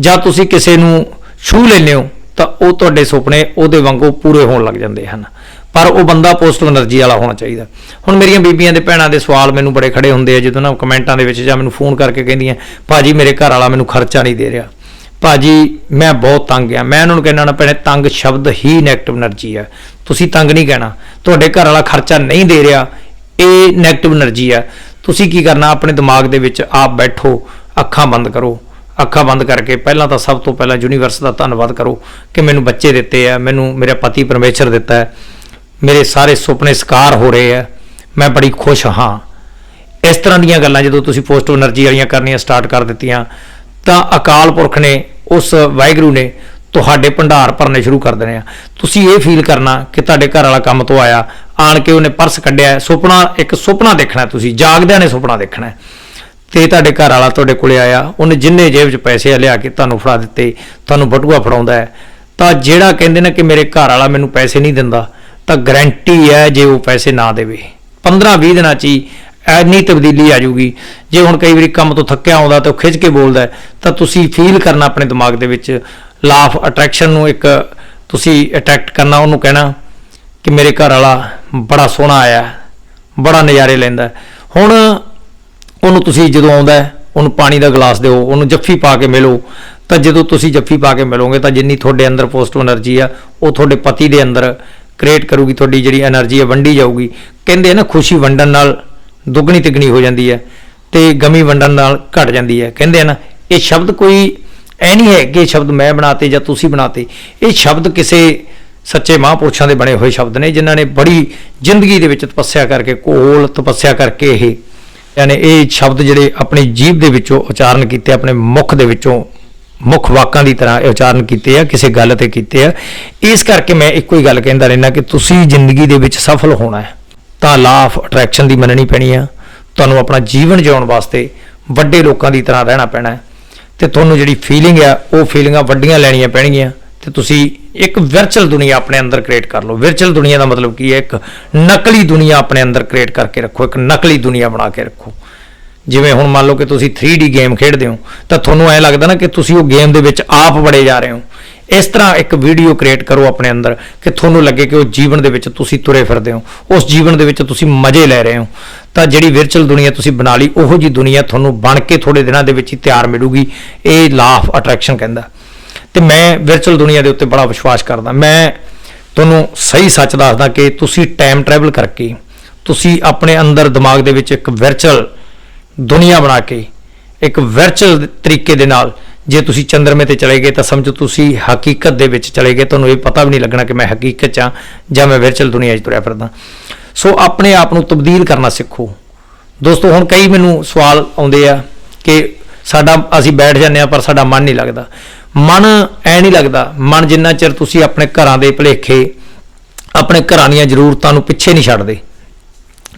ਜਾਂ ਤੁਸੀਂ ਕਿਸੇ ਨੂੰ ਛੂ ਲੈਂਦੇ ਹੋ ਤਾਂ ਉਹ ਤੁਹਾਡੇ ਸੁਪਨੇ ਉਹਦੇ ਵਾਂਗੂ ਪੂਰੇ ਹੋਣ ਲੱਗ ਜਾਂਦੇ ਹਨ। ਪਰ ਉਹ ਬੰਦਾ ਪੋਜ਼ਿਟਿਵ એનર્ਜੀ ਵਾਲਾ ਹੋਣਾ ਚਾਹੀਦਾ। ਹੁਣ ਮੇਰੀਆਂ ਬੀਬੀਆਂ ਦੇ ਭੈਣਾਂ ਦੇ ਸਵਾਲ ਮੈਨੂੰ ਬੜੇ ਖੜੇ ਹੁੰਦੇ ਆ, ਜਦੋਂ ਨਾ ਕਮੈਂਟਾਂ ਦੇ ਵਿੱਚ ਜਾਂ ਮੈਨੂੰ ਫੋਨ ਕਰਕੇ ਕਹਿੰਦੀਆਂ, ਭਾਜੀ, ਮੇਰੇ ਘਰ ਵਾਲਾ ਮੈਨੂੰ ਖਰਚਾ ਨਹੀਂ ਦੇ ਰਿਹਾ। ਭਾਜੀ, ਮੈਂ ਬਹੁਤ ਤੰਗ ਆ। ਮੈਂ ਉਹਨਾਂ ਨੂੰ ਕਹਿਣਾ ਨਾ, ਭੈਣੇ, ਤੰਗ ਸ਼ਬਦ ਹੀ 네ਗੇਟਿਵ એનર્ਜੀ ਆ। ਤੁਸੀਂ ਤੰਗ ਨਹੀਂ ਕਹਿਣਾ। ਤੁਹਾਡੇ ਘਰ ਵਾਲਾ ਖਰਚਾ ਨਹੀਂ ਦੇ ਰਿਹਾ, ਇਹ 네ਗੇਟਿਵ એનર્ਜੀ ਆ। ਤੁਸੀਂ ਕੀ ਕਰਨਾ? ਆਪਣੇ ਦਿਮਾਗ ਦੇ ਵਿੱਚ ਆਪ ਬੈਠੋ, ਅੱਖਾਂ ਬੰਦ ਕਰੋ। ਅੱਖਾਂ ਬੰਦ ਕਰਕੇ ਪਹਿਲਾਂ ਤਾਂ ਸਭ ਤੋਂ ਪਹਿਲਾਂ ਯੂਨੀਵਰਸ ਦਾ ਧੰਨਵਾਦ ਕਰੋ ਕਿ ਮੈਨੂੰ ਬੱਚੇ ਦਿੱਤੇ ਆ, ਮੈਨੂੰ ਮੇਰਾ ਪਤੀ ਪਰਮੇਸ਼ਰ ਦਿੱਤਾ ਹੈ, ਮੇਰੇ ਸਾਰੇ ਸੁਪਨੇ ਸਕਾਰ ਹੋ ਰਹੇ ਆ, ਮੈਂ ਬੜੀ ਖੁਸ਼ ਹਾਂ। ਇਸ ਤਰ੍ਹਾਂ ਦੀਆਂ ਗੱਲਾਂ ਜਦੋਂ ਤੁਸੀਂ ਪੋਜ਼ਿਟਿਵ એનર્ਜੀ ਵਾਲੀਆਂ ਕਰਨੀਆਂ ਸਟਾਰਟ ਕਰ ਦਿੱਤੀਆਂ, ਤਾਂ ਅਕਾਲ ਪੁਰਖ ਨੇ, ਉਸ ਵਾਹਿਗੁਰੂ ਨੇ ਤੁਹਾਡੇ ਭੰਡਾਰ ਭਰਨੇ ਸ਼ੁਰੂ ਕਰ ਦੇਣੇ ਆ। ਤੁਸੀਂ ਇਹ ਫੀਲ ਕਰਨਾ ਕਿ ਤੁਹਾਡੇ ਘਰ ਵਾਲਾ ਕੰਮ ਤੋਂ ਆਇਆ, ਆਣ ਕੇ ਉਹਨੇ ਪਰਸ ਕੱਢਿਆ ਸੁਪਨਾ, ਇੱਕ ਸੁਪਨਾ ਦੇਖਣਾ ਤੁਸੀਂ, ਜਾਗਦਿਆਂ ਨੇ ਸੁਪਨਾ ਦੇਖਣਾ ਤੇ ਤੁਹਾਡੇ ਘਰ ਵਾਲਾ ਤੁਹਾਡੇ ਕੋਲੇ ਆਇਆ, ਉਹਨੇ ਜਿੰਨੇ ਜੇਬ 'ਚ ਪੈਸੇ ਆ ਲਿਆ ਕੇ ਤੁਹਾਨੂੰ ਫੜਾ ਦਿੱਤੇ, ਤੁਹਾਨੂੰ ਬਟੂਆ ਫੜਾਉਂਦਾ ਹੈ, ਤਾਂ ਜਿਹੜਾ ਕਹਿੰਦੇ ਨੇ ਕਿ ਮੇਰੇ ਘਰ ਵਾਲਾ ਮੈਨੂੰ ਪੈਸੇ ਨਹੀਂ ਦਿੰਦਾ, ਤਾਂ ਗਰੰਟੀ ਹੈ ਜੇ ਉਹ ਪੈਸੇ ਨਾ ਦੇਵੇ। 15-20 ਦਿਨਾਂ ਚ ਹੀ ਐਨੀ ਤਬਦੀਲੀ ਆ ਜਾਊਗੀ। ਜੇ ਹੁਣ ਕਈ ਵਾਰੀ ਕੰਮ ਤੋਂ ਥੱਕਿਆ ਆਉਂਦਾ ਤਾਂ ਉਹ ਖਿੱਚ ਕੇ ਬੋਲਦਾ ਤਾਂ ਤੁਸੀਂ ਫੀਲ ਕਰਨਾ ਆਪਣੇ ਦਿਮਾਗ ਦੇ ਵਿੱਚ। ਲਾ ਆਫ ਅਟਰੈਕਸ਼ਨ ਨੂੰ ਇੱਕ ਤੁਸੀਂ ਅਟਰੈਕਟ ਕਰਨਾ, ਉਹਨੂੰ ਕਹਿਣਾ ਕਿ ਮੇਰੇ ਘਰ ਵਾਲਾ ਬੜਾ ਸੋਹਣਾ ਆਇਆ, ਬੜਾ ਨਜ਼ਾਰੇ ਲੈਂਦਾ ਹੁਣ ਉਹਨੂੰ ਤੁਸੀਂ ਜਦੋਂ ਆਉਂਦਾ ਉਹਨੂੰ ਪਾਣੀ ਦਾ ਗਲਾਸ ਦਿਓ, ਉਹਨੂੰ ਜੱਫੀ ਪਾ ਕੇ ਮਿਲੋ। ਤਾਂ ਜਦੋਂ ਤੁਸੀਂ ਜੱਫੀ ਪਾ ਕੇ ਮਿਲੋਗੇ ਤਾਂ ਜਿੰਨੀ ਤੁਹਾਡੇ ਅੰਦਰ ਪੋਜ਼ਿਟਿਵ એનર્ਜੀ ਆ, ਉਹ ਤੁਹਾਡੇ ਪਤੀ ਦੇ ਅੰਦਰ ਕ੍ਰੀਏਟ ਕਰੂਗੀ, ਤੁਹਾਡੀ ਜਿਹੜੀ એનર્ਜੀ ਹੈ ਵੰਡੀ ਜਾਊਗੀ। ਕਹਿੰਦੇ ਨਾ, ਖੁਸ਼ੀ ਵੰਡਣ ਨਾਲ ਦੁੱਗਣੀ ਤਿਗਣੀ ਹੋ ਜਾਂਦੀ ਹੈ ਤੇ ਗਮੀ ਵੰਡਣ ਨਾਲ ਘਟ ਜਾਂਦੀ ਹੈ। ਕਹਿੰਦੇ ਨਾ, ਇਹ ਸ਼ਬਦ ਕੋਈ ਐ ਨਹੀਂ ਹੈ ਕਿ ਇਹ ਸ਼ਬਦ ਮੈਂ ਬਣਾਤੇ ਜਾਂ ਤੁਸੀਂ ਬਣਾਤੇ। ਇਹ ਸ਼ਬਦ ਕਿਸੇ ਸੱਚੇ ਮਹਾਂਪੁਰਸ਼ਾਂ ਦੇ ਬਣੇ ਹੋਏ ਸ਼ਬਦ ਨੇ, ਜਿਨ੍ਹਾਂ ਨੇ ਬੜੀ ਜ਼ਿੰਦਗੀ ਦੇ ਵਿੱਚ ਤਪੱਸਿਆ ਕਰਕੇ ਕੋਹਲ ਤਪੱਸਿਆ ਕਰਕੇ ਇਹ ਯਾਨੀ ਇਹ ਸ਼ਬਦ ਜਿਹੜੇ ਆਪਣੀ ਜੀਭ ਦੇ ਵਿੱਚੋਂ ਉਚਾਰਨ ਕੀਤੇ, ਆਪਣੇ ਮੁਖ ਦੇ ਵਿੱਚੋਂ ਮੁੱਖ ਵਾਕਾਂ ਦੀ ਤਰ੍ਹਾਂ ਉਚਾਰਨ ਕੀਤੇ ਆ, ਕਿਸੇ ਗੱਲ ਤੇ ਕੀਤੇ ਆ। ਇਸ ਕਰਕੇ ਮੈਂ ਇੱਕੋ ਹੀ ਗੱਲ ਕਹਿੰਦਾ ਰਹਿਣਾ ਕਿ ਤੁਸੀਂ ਜ਼ਿੰਦਗੀ ਦੇ ਵਿੱਚ ਸਫਲ ਹੋਣਾ ਹੈ। ਤਾਂ ਲਾ ਆਫ ਅਟਰੈਕਸ਼ਨ ਦੀ ਮੰਨਣੀ ਪੈਣੀ ਆ। ਤੁਹਾਨੂੰ ਆਪਣਾ ਜੀਵਨ ਜਿਉਣ ਵਾਸਤੇ ਵੱਡੇ ਲੋਕਾਂ ਦੀ ਤਰ੍ਹਾਂ ਰਹਿਣਾ ਪੈਣਾ ਹੈ। ਤੇ ਤੁਹਾਨੂੰ ਜਿਹੜੀ ਫੀਲਿੰਗ ਆ, ਉਹ ਫੀਲਿੰਗਾਂ ਵੱਡੀਆਂ ਲੈਣੀਆਂ ਪੈਣਗੀਆਂ। ਤੇ ਤੁਸੀਂ ਇੱਕ ਵਰਚੁਅਲ ਦੁਨੀਆ ਆਪਣੇ ਅੰਦਰ ਕ੍ਰੀਏਟ ਕਰ ਲਓ। ਵਰਚੁਅਲ ਦੁਨੀਆ ਦਾ ਮਤਲਬ ਕੀ ਹੈ? ਇੱਕ ਨਕਲੀ ਦੁਨੀਆ ਆਪਣੇ ਅੰਦਰ ਕ੍ਰੀਏਟ ਕਰਕੇ ਰੱਖੋ। ਇੱਕ ਨਕਲੀ ਦੁਨੀਆ ਬਣਾ ਕੇ ਰੱਖੋ। ਜਿਵੇਂ ਹੁਣ ਮੰਨ ਲਓ ਕਿ ਤੁਸੀਂ 3D ਗੇਮ ਖੇਡਦੇ ਹੋ, ਤਾਂ ਤੁਹਾਨੂੰ ਐ ਲੱਗਦਾ ਨਾ ਕਿ ਤੁਸੀਂ ਉਹ ਗੇਮ ਦੇ ਵਿੱਚ ਆਪ ਬੜੇ ਜਾ ਰਹੇ ਹੋ। ਇਸ ਤਰ੍ਹਾਂ ਇੱਕ ਵੀਡੀਓ ਕ੍ਰੀਏਟ ਕਰੋ ਆਪਣੇ ਅੰਦਰ ਕਿ ਤੁਹਾਨੂੰ ਲੱਗੇ ਕਿ ਉਹ ਜੀਵਨ ਦੇ ਵਿੱਚ ਤੁਸੀਂ ਤੁਰੇ ਫਿਰਦੇ ਹੋ। ਉਸ ਜੀਵਨ ਦੇ ਵਿੱਚ ਤੁਸੀਂ ਮਜ਼ੇ ਲੈ ਰਹੇ ਹੋ। ਤਾਂ ਜਿਹੜੀ ਵਿਰਚੁਅਲ ਦੁਨੀਆ ਤੁਸੀਂ ਬਣਾ ਲਈ, ਉਹੋ ਜੀ ਦੁਨੀਆ ਤੁਹਾਨੂੰ ਬਣ ਕੇ ਥੋੜੇ ਦਿਨਾਂ ਦੇ ਵਿੱਚ ਹੀ ਤਿਆਰ ਮਿਲੂਗੀ। ਇਹ ਲਾ ਆਫ ਅਟਰੈਕਸ਼ਨ ਕਹਿੰਦਾ। ਤੇ ਮੈਂ ਵਰਚੁਅਲ ਦੁਨੀਆ ਦੇ ਉੱਤੇ ਬੜਾ ਵਿਸ਼ਵਾਸ ਕਰਦਾ। ਮੈਂ ਤੁਹਾਨੂੰ ਸਹੀ ਸੱਚ ਦੱਸਦਾ ਕਿ ਤੁਸੀਂ ਟਾਈਮ ਟਰੈਵਲ ਕਰਕੇ, ਤੁਸੀਂ ਆਪਣੇ ਅੰਦਰ ਦਿਮਾਗ ਦੇ ਵਿੱਚ ਇੱਕ ਵਰਚੁਅਲ ਦੁਨੀਆ ਬਣਾ ਕੇ, ਇੱਕ ਵਰਚੁਅਲ ਤਰੀਕੇ ਦੇ ਨਾਲ ਜੇ ਤੁਸੀਂ ਚੰਦਰਮੇ ਤੇ ਚਲੇ ਗਏ ਤਾਂ ਸਮਝੋ ਤੁਸੀਂ ਹਕੀਕਤ ਦੇ ਵਿੱਚ ਚਲੇ ਗਏ। ਤੁਹਾਨੂੰ ਇਹ ਪਤਾ ਵੀ ਨਹੀਂ ਲੱਗਣਾ ਕਿ ਮੈਂ ਹਕੀਕਤ 'ਚ ਹਾਂ ਜਾਂ ਮੈਂ ਵਰਚੁਅਲ ਦੁਨੀਆ 'ਚ ਤੁਰਿਆ ਫਿਰਦਾ। ਸੋ ਆਪਣੇ ਆਪ ਨੂੰ ਤਬਦੀਲ ਕਰਨਾ ਸਿੱਖੋ। ਦੋਸਤੋ, ਹੁਣ ਕਈ ਮੈਨੂੰ ਸਵਾਲ ਆਉਂਦੇ ਆ ਕਿ ਸਾਡਾ ਅਸੀਂ ਬੈਠ ਜਾਂਦੇ ਆ ਪਰ ਸਾਡਾ ਮਨ ਨਹੀਂ ਲੱਗਦਾ। ਮਨ ਐ ਨਹੀਂ ਲੱਗਦਾ। ਮਨ ਜਿੰਨਾ ਚਿਰ ਤੁਸੀਂ ਆਪਣੇ ਘਰਾਂ ਦੇ ਭਲੇਖੇ, ਆਪਣੇ ਘਰਾਂ ਦੀਆਂ ਜ਼ਰੂਰਤਾਂ ਨੂੰ ਪਿੱਛੇ ਨਹੀਂ ਛੱਡਦੇ।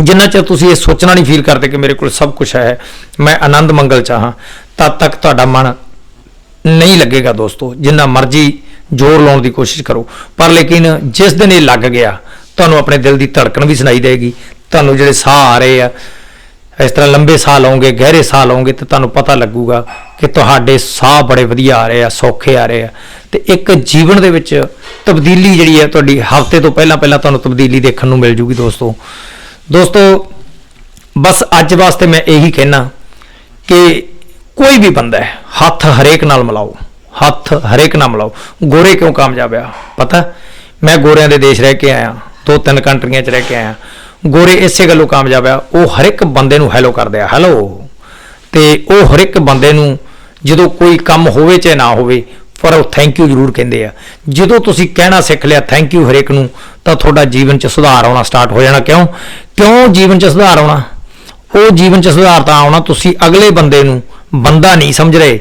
ਜਿੰਨਾ ਚਿਰ ਤੁਸੀਂ ਇਹ ਸੋਚਣਾ ਨਹੀਂ ਫੀਲ ਕਰਦੇ ਕਿ ਮੇਰੇ ਕੋਲ ਸਭ ਕੁਝ ਹੈ, ਮੈਂ ਆਨੰਦ ਮੰਗਲ ਚਾਹਾਂ, ਤਦ ਤੱਕ ਤੁਹਾਡਾ ਮਨ ਨਹੀਂ ਲੱਗੇਗਾ ਦੋਸਤੋ। ਜਿੰਨਾ ਮਰਜ਼ੀ ਜ਼ੋਰ ਲਾਉਣ ਦੀ ਕੋਸ਼ਿਸ਼ ਕਰੋ। ਪਰ ਲੇਕਿਨ ਜਿਸ ਦਿਨ ਇਹ ਲੱਗ ਗਿਆ, ਤੁਹਾਨੂੰ ਆਪਣੇ ਦਿਲ ਦੀ ਧੜਕਣ ਵੀ ਸੁਣਾਈ ਦੇਗੀ। ਤੁਹਾਨੂੰ ਜਿਹੜੇ ਸਾਹ ਆ ਰਹੇ ਆ ਇਸ ਤਰ੍ਹਾਂ ਲੰਬੇ ਸਾਹ ਲਓਗੇ ਗਹਿਰੇ ਸਾਹ ਲਓਗੇ ਤੇ ਤੁਹਾਨੂੰ ਪਤਾ ਲੱਗੂਗਾ ਕਿ ਤੁਹਾਡੇ ਸਾਹ ਬੜੇ ਵਧੀਆ ਆ ਰਹੇ ਆ, ਸੌਖੇ ਆ ਰਹੇ ਆ। ਤੇ ਇੱਕ ਜੀਵਨ ਦੇ ਵਿੱਚ ਤਬਦੀਲੀ ਜਿਹੜੀ ਹੈ ਤੁਹਾਡੀ ਹਫ਼ਤੇ ਤੋਂ ਪਹਿਲਾਂ ਪਹਿਲਾਂ ਤੁਹਾਨੂੰ ਤਬਦੀਲੀ ਦੇਖਣ ਨੂੰ ਮਿਲ ਜੂਗੀ ਦੋਸਤੋ। ਦੋਸਤੋ, ਬਸ ਅੱਜ ਵਾਸਤੇ ਮੈਂ ਇਹੀ ਕਹਿਣਾ ਕਿ ਕੋਈ ਵੀ ਬੰਦਾ ਹੈ, ਹੱਥ ਹਰੇਕ ਨਾਲ ਮਿਲਾਓ, ਹੱਥ ਹਰੇਕ ਨਾਲ ਮਿਲਾਓ। ਗੋਰੇ ਕਿਉਂ ਕਾਮਯਾਬ ਆ? ਪਤਾ, ਮੈਂ ਗੋਰਿਆਂ ਦੇ ਦੇਸ਼ ਰਹਿ ਕੇ ਆਇਆ, ਦੋ ਤਿੰਨ ਕੰਟਰੀਆਂ 'ਚ ਰਹਿ ਕੇ ਆਇਆ। ਗੋਰੇ ਇਸੇ ਗੱਲੋਂ ਕਾਮਯਾਬ ਆ, ਉਹ ਹਰ ਇੱਕ ਬੰਦੇ ਨੂੰ ਹੈਲੋ ਕਰਦੇ ਆ ਹੈਲੋ ਤੇ ਉਹ ਹਰ ਇੱਕ ਬੰਦੇ ਨੂੰ ਜਦੋਂ ਕੋਈ ਕੰਮ ਹੋਵੇ ਚਾਹੇ ਨਾ ਹੋਵੇ, ਪਰ ਉਹ ਥੈਂਕ ਯੂ ਜ਼ਰੂਰ ਕਹਿੰਦੇ ਆ। ਜਦੋਂ ਤੁਸੀਂ ਕਹਿਣਾ ਸਿੱਖ ਲਿਆ ਥੈਂਕ ਯੂ ਹਰੇਕ ਨੂੰ, ਤਾਂ ਤੁਹਾਡਾ ਜੀਵਨ 'ਚ ਸੁਧਾਰ ਆਉਣਾ ਸਟਾਰਟ ਹੋ ਜਾਣਾ। ਕਿਉਂ? ਕਿਉਂ ਜੀਵਨ 'ਚ ਸੁਧਾਰ ਆਉਣਾ? ਉਹ ਜੀਵਨ 'ਚ ਸੁਧਾਰ ਤਾਂ ਆਉਣਾ, ਤੁਸੀਂ ਅਗਲੇ ਬੰਦੇ ਨੂੰ ਬੰਦਾ ਨਹੀਂ ਸਮਝ ਰਹੇ।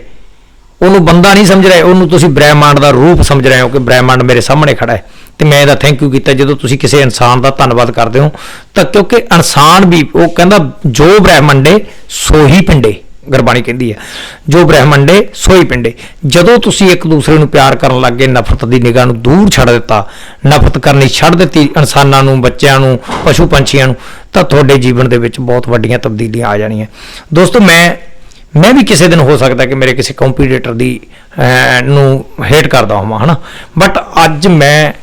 ਉਹਨੂੰ ਬੰਦਾ ਨਹੀਂ ਸਮਝ ਰਹੇ, ਉਹਨੂੰ ਤੁਸੀਂ ਬ੍ਰਹਿਮੰਡ ਦਾ ਰੂਪ ਸਮਝ ਰਹੇ ਹੋ ਕਿ ਬ੍ਰਹਿਮੰਡ ਮੇਰੇ ਸਾਹਮਣੇ ਖੜਾ ਹੈ। ਤੇ ਮੈਂ ਇਹਦਾ ਥੈਂਕ ਯੂ ਕੀਤਾ। ਜਦੋਂ ਤੁਸੀਂ ਕਿਸੇ ਇਨਸਾਨ ਦਾ ਧੰਨਵਾਦ ਕਰਦੇ ਹੋ, ਤਾਂ ਕਿਉਂਕਿ ਇਨਸਾਨ ਵੀ ਉਹ ਕਹਿੰਦਾ, ਜੋ ਬ੍ਰਹਿਮੰਡੇ ਸੋ ਹੀ ਪਿੰਡੇ। ਗੁਰਬਾਣੀ ਕਹਿੰਦੀ ਹੈ, ਜੋ ਬ੍ਰਹਿਮੰਡੇ ਸੋ ਪਿੰਡੇ। ਜਦੋਂ ਤੁਸੀਂ ਇੱਕ ਦੂਸਰੇ ਨੂੰ ਪਿਆਰ ਕਰਨ ਲੱਗੇ, ਨਫ਼ਰਤ ਦੀ ਨਿਗਾਹ ਨੂੰ ਦੂਰ ਛੱਡ ਦਿੱਤਾ, ਨਫ਼ਰਤ ਕਰਨੀ ਛੱਡ ਦਿੱਤੀ ਇਨਸਾਨਾਂ ਨੂੰ, ਬੱਚਿਆਂ ਨੂੰ, ਪਸ਼ੂ ਪੰਛੀਆਂ ਨੂੰ, ਤਾਂ ਤੁਹਾਡੇ ਜੀਵਨ ਦੇ ਵਿੱਚ ਬਹੁਤ ਵੱਡੀਆਂ ਤਬਦੀਲੀਆਂ ਆ ਜਾਣੀਆਂ। ਦੋਸਤੋ, ਮੈਂ ਮੈਂ ਵੀ ਕਿਸੇ ਦਿਨ ਹੋ ਸਕਦਾ ਕਿ ਮੇਰੇ ਕਿਸੇ ਕੰਪੀਟੀਟਰ ਦੀ ਨੂੰ ਹੇਟ ਕਰਦਾ ਹਾਂ ਹਨਾ? ਬਟ ਅੱਜ ਮੈਂ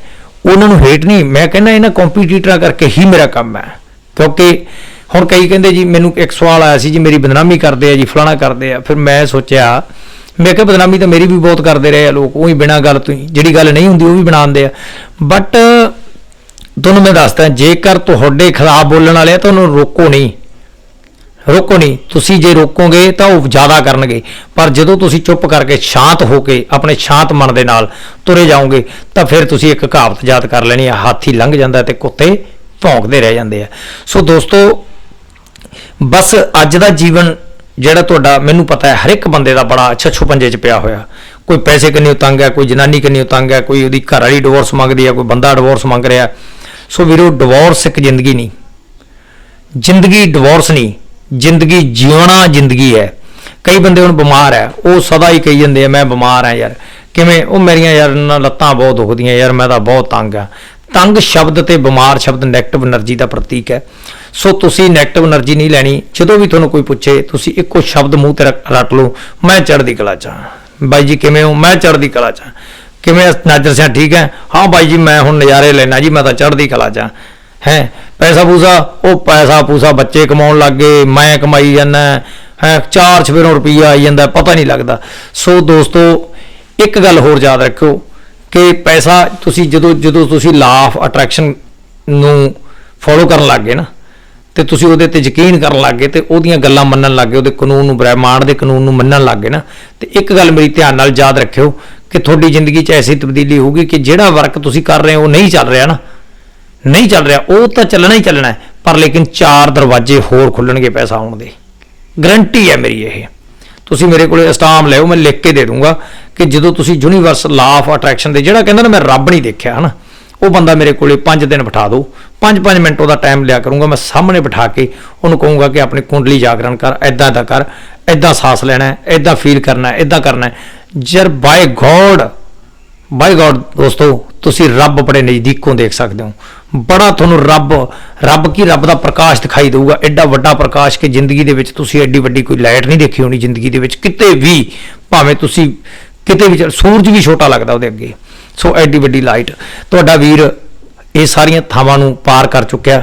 ਉਹਨਾਂ ਨੂੰ ਹੇਟ ਨਹੀਂ। ਮੈਂ ਕਹਿੰਦਾ ਇਹਨਾਂ ਕੰਪੀਟੀਟਰਾਂ ਕਰਕੇ ਹੀ ਮੇਰਾ ਕੰਮ ਹੈ। ਕਿਉਂਕਿ ਹੁਣ ਕਈ ਕਹਿੰਦੇ ਜੀ, ਮੈਨੂੰ ਇੱਕ ਸਵਾਲ ਆਇਆ ਸੀ ਜੀ, ਮੇਰੀ ਬਦਨਾਮੀ ਕਰਦੇ ਆ ਜੀ, ਫਲਾਣਾ ਕਰਦੇ ਆ। ਫਿਰ ਮੈਂ ਸੋਚਿਆ, ਮੈਂ ਕਿਹਾ ਬਦਨਾਮੀ ਤਾਂ ਮੇਰੀ ਵੀ ਬਹੁਤ ਕਰਦੇ ਰਹੇ ਆ ਲੋਕ, ਉਹੀ ਬਿਨਾਂ ਗੱਲ ਤੋਂ ਹੀ। ਜਿਹੜੀ ਗੱਲ ਨਹੀਂ ਹੁੰਦੀ, ਉਹ ਵੀ ਬਣਾਉਂਦੇ ਆ। ਬਟ ਤੁਹਾਨੂੰ ਮੈਂ ਦੱਸਦਾ, ਜੇਕਰ ਤੁਹਾਡੇ ਖਿਲਾਫ ਬੋਲਣ ਵਾਲੇ ਆ, ਤਾਂ ਉਹਨੂੰ ਰੋਕੋ ਨਹੀਂ। ਰੋਕੋ ਨਹੀਂ। ਤੁਸੀਂ ਜੇ ਰੋਕੋਗੇ ਤਾਂ ਉਹ ਜ਼ਿਆਦਾ ਕਰਨਗੇ। ਪਰ ਜਦੋਂ ਤੁਸੀਂ ਚੁੱਪ ਕਰਕੇ ਸ਼ਾਂਤ ਹੋ ਕੇ ਆਪਣੇ ਸ਼ਾਂਤ ਮਨ ਦੇ ਨਾਲ ਤੁਰੇ ਜਾਓਗੇ, ਤਾਂ ਫਿਰ ਤੁਸੀਂ ਇੱਕ ਕਹਾਵਤ ਯਾਦ ਕਰ ਲੈਣੀ ਆ, ਹਾਥੀ ਲੰਘ ਜਾਂਦਾ ਤੇ ਕੁੱਤੇ ਭੌਂਕਦੇ ਰਹਿ ਜਾਂਦੇ ਆ। ਸੋ ਦੋਸਤੋ, ਬਸ ਅੱਜ ਦਾ ਜੀਵਨ ਜਿਹੜਾ ਤੁਹਾਡਾ ਮੈਨੂੰ ਪਤਾ ਹੈ, ਹਰ ਇੱਕ ਬੰਦੇ ਦਾ ਬੜਾ ਛੱਛੂ ਪੰਜੇ 'ਚ ਪਿਆ ਹੋਇਆ। ਕੋਈ ਪੈਸੇ ਕੰਨੀ ਤੰਗ ਹੈ ਕੋਈ ਜਨਾਨੀ ਕੰਨੀ ਤੰਗ ਹੈ ਕੋਈ ਉਹਦੀ ਘਰ ਵਾਲੀ ਡਿਵੋਰਸ ਮੰਗਦੀ ਹੈ ਕੋਈ ਬੰਦਾ ਡਿਵੋਰਸ ਮੰਗ ਰਿਹਾ। ਸੋ ਵੀਰੋ ਡਿਵੋਰਸ ਇੱਕ ਜ਼ਿੰਦਗੀ ਨਹੀਂ। ਜ਼ਿੰਦਗੀ ਡਿਵੋਰਸ ਨਹੀਂ। ਜ਼ਿੰਦਗੀ ਜਿਉਣਾ ਜ਼ਿੰਦਗੀ ਹੈ। ਕਈ ਬੰਦੇ ਹੁਣ ਬਿਮਾਰ ਹੈ। ਉਹ ਸਦਾ ਹੀ ਕਹੀ ਜਾਂਦੇ ਆ, ਮੈਂ ਬਿਮਾਰ ਆ ਯਾਰ। ਕਿਵੇਂ? ਉਹ ਮੇਰੀਆਂ ਯਾਰ ਲੱਤਾਂ ਬਹੁਤ ਦੁਖਦੀਆਂ, ਯਾਰ ਮੈਂ ਤਾਂ ਬਹੁਤ ਤੰਗ ਆ ਤੰਗ ਸ਼ਬਦ ਤੇ ਬਿਮਾਰ ਸ਼ਬਦ ਨੈਗੇਟਿਵ એનર્ਜੀ ਦਾ ਪ੍ਰਤੀਕ ਹੈ। ਸੋ ਤੁਸੀਂ ਨੈਗੇਟਿਵ એનર્ਜੀ ਨਹੀਂ ਲੈਣੀ। ਜਦੋਂ ਵੀ ਤੁਹਾਨੂੰ ਕੋਈ ਪੁੱਛੇ, ਤੁਸੀਂ ਇੱਕੋ ਸ਼ਬਦ ਮੂੰਹ ਤੇ ਰੱਟ ਲਓ, ਮੈਂ ਚੜ੍ਹਦੀ ਕਲਾ ਚ ਬਾਈ ਜੀ ਕਿਵੇਂ ਹੋ? ਮੈਂ ਚੜ੍ਹਦੀ ਕਲਾ ਚ ਕਿਵੇਂ? ਨਾਜਰ ਸਿਆ ਠੀਕ ਹੈ? ਹਾਂ ਬਾਈ ਜੀ, ਮੈਂ ਹੁਣ ਨਜ਼ਾਰੇ ਲੈਣਾ ਜੀ, ਮੈਂ ਤਾਂ ਚੜ੍ਹਦੀ ਕਲਾ ਚ ਹਾਂ। ਹੈ ਪੈਸਾ ਪੂਸਾ, ਉਹ ਪੈਸਾ ਪੂਸਾ ਬੱਚੇ ਕਮਾਉਣ ਲੱਗ ਗਏ, ਮੈਂ ਕਮਾਈ ਜਾਂਦਾ, ਹੈ, ਚਾਰ ਚਫੇਰੋਂ ਰੁਪਈਆ ਆਈ ਜਾਂਦਾ, ਪਤਾ ਨਹੀਂ ਲੱਗਦਾ। ਸੋ ਦੋਸਤੋ, ਇੱਕ ਗੱਲ ਹੋਰ ਯਾਦ ਰੱਖਿਓ ਕਿ ਪੈਸਾ ਤੁਸੀਂ ਜਦੋਂ ਜਦੋਂ ਤੁਸੀਂ ਲਾ ਆਫ ਅਟਰੈਕਸ਼ਨ ਨੂੰ ਫੋਲੋ ਕਰਨ ਲੱਗ ਗਏ ਨਾ, ਤੇ ਤੁਸੀਂ ਉਹਦੇ ਤੇ ਯਕੀਨ ਕਰਨ ਲੱਗ ਗਏ ਤੇ ਉਹਦੀਆਂ ਗੱਲਾਂ ਮੰਨਣ ਲੱਗ ਗਏ, ਉਹਦੇ ਕਾਨੂੰਨ ਨੂੰ ਬ੍ਰਹਿਮੰਡ ਦੇ ਕਾਨੂੰਨ ਨੂੰ ਮੰਨਣ ਲੱਗ ਗਏ ਨਾ, ਤੇ ਇੱਕ ਗੱਲ ਮੇਰੀ ਧਿਆਨ ਨਾਲ ਯਾਦ ਰੱਖਿਓ ਕਿ ਤੁਹਾਡੀ ਜ਼ਿੰਦਗੀ 'ਚ ਐਸੀ ਤਬਦੀਲੀ ਹੋਊਗੀ ਕਿ ਜਿਹੜਾ ਵਰਕ ਤੁਸੀਂ ਕਰ ਰਹੇ ਹੋ ਉਹ ਨਹੀਂ ਚੱਲ ਰਿਹਾ ਨਾ। ਨਹੀਂ ਚੱਲ ਰਿਹਾ, ਉਹ ਤਾਂ ਚੱਲਣਾ ਹੀ ਚੱਲਣਾ ਪਰ ਲੇਕਿਨ ਚਾਰ ਦਰਵਾਜ਼ੇ ਹੋਰ ਖੁੱਲਣਗੇ ਪੈਸਾ ਆਉਣ ਦੇ। ਗਰੰਟੀ ਹੈ ਮੇਰੀ ਇਹ। ਤੁਸੀਂ ਮੇਰੇ ਕੋਲੇ ਸਟਾਮ ਲਿਓ ਮੈਂ ਲਿਖ ਕੇ ਦੇ ਦੂੰਗਾ ਕਿ ਜਦੋਂ ਤੁਸੀਂ ਯੂਨੀਵਰਸ ਲਾ ਆਫ ਅਟਰੈਕਸ਼ਨ ਦੇ ਜਿਹੜਾ ਕਹਿੰਦਾ ਨਾ, ਮੈਂ ਰੱਬ ਨਹੀਂ ਦੇਖਿਆ, ਹਨਾ, ਉਹ ਬੰਦਾ ਮੇਰੇ ਕੋਲੇ 5 ਦਿਨ ਬਿਠਾ ਦਿਓ 5-5 ਮਿੰਟ ਉਹਦਾ ਟਾਈਮ ਲਿਆ ਕਰੂੰਗਾ, ਮੈਂ ਸਾਹਮਣੇ ਬਿਠਾ ਕੇ ਉਹਨੂੰ ਕਹੂੰਗਾ ਕਿ ਆਪਣੀ ਕੁੰਡਲੀ ਜਾਗਰਣ ਕਰ ਐਦਾਂ ਦਾ ਕਰ ਐਦਾਂ ਸਾਹ ਲੈਣਾ ਹੈ ਐਦਾਂ ਫੀਲ ਕਰਨਾ ਹੈ ਐਦਾਂ ਕਰਨਾ ਜਰ ਬਾਈ ਗੋਡ ਬਾਈ ਗੋਡ ਦੋਸਤੋ, ਤੁਸੀਂ ਰੱਬ ਬੜੇ ਨਜ਼ਦੀਕੋਂ ਦੇਖ ਸਕਦੇ ਹੋ। ਬੜਾ ਤੁਹਾਨੂੰ ਰੱਬ ਰੱਬ ਕੀ ਰੱਬ ਦਾ ਪ੍ਰਕਾਸ਼ ਦਿਖਾਈ ਦੇਊਗਾ। ਐਡਾ ਵੱਡਾ ਪ੍ਰਕਾਸ਼ ਕਿ ਜ਼ਿੰਦਗੀ ਦੇ ਵਿੱਚ ਤੁਸੀਂ ਐਡੀ ਵੱਡੀ ਕੋਈ ਲਾਈਟ ਨਹੀਂ ਦੇਖੀ ਹੋਣੀ ਜ਼ਿੰਦਗੀ ਦੇ ਵਿੱਚ। ਕਿਤੇ ਵੀ, ਭਾਵੇਂ ਤੁਸੀਂ ਕਿਤੇ ਵੀ ਸੂਰਜ ਵੀ ਛੋਟਾ ਲੱਗਦਾ ਉਹਦੇ ਅੱਗੇ। ਸੋ ਐਡੀ ਵੱਡੀ ਲਾਈਟ। ਤੁਹਾਡਾ ਵੀਰ ਇਹ ਸਾਰੀਆਂ ਥਾਵਾਂ ਨੂੰ ਪਾਰ ਕਰ ਚੁੱਕਿਆ।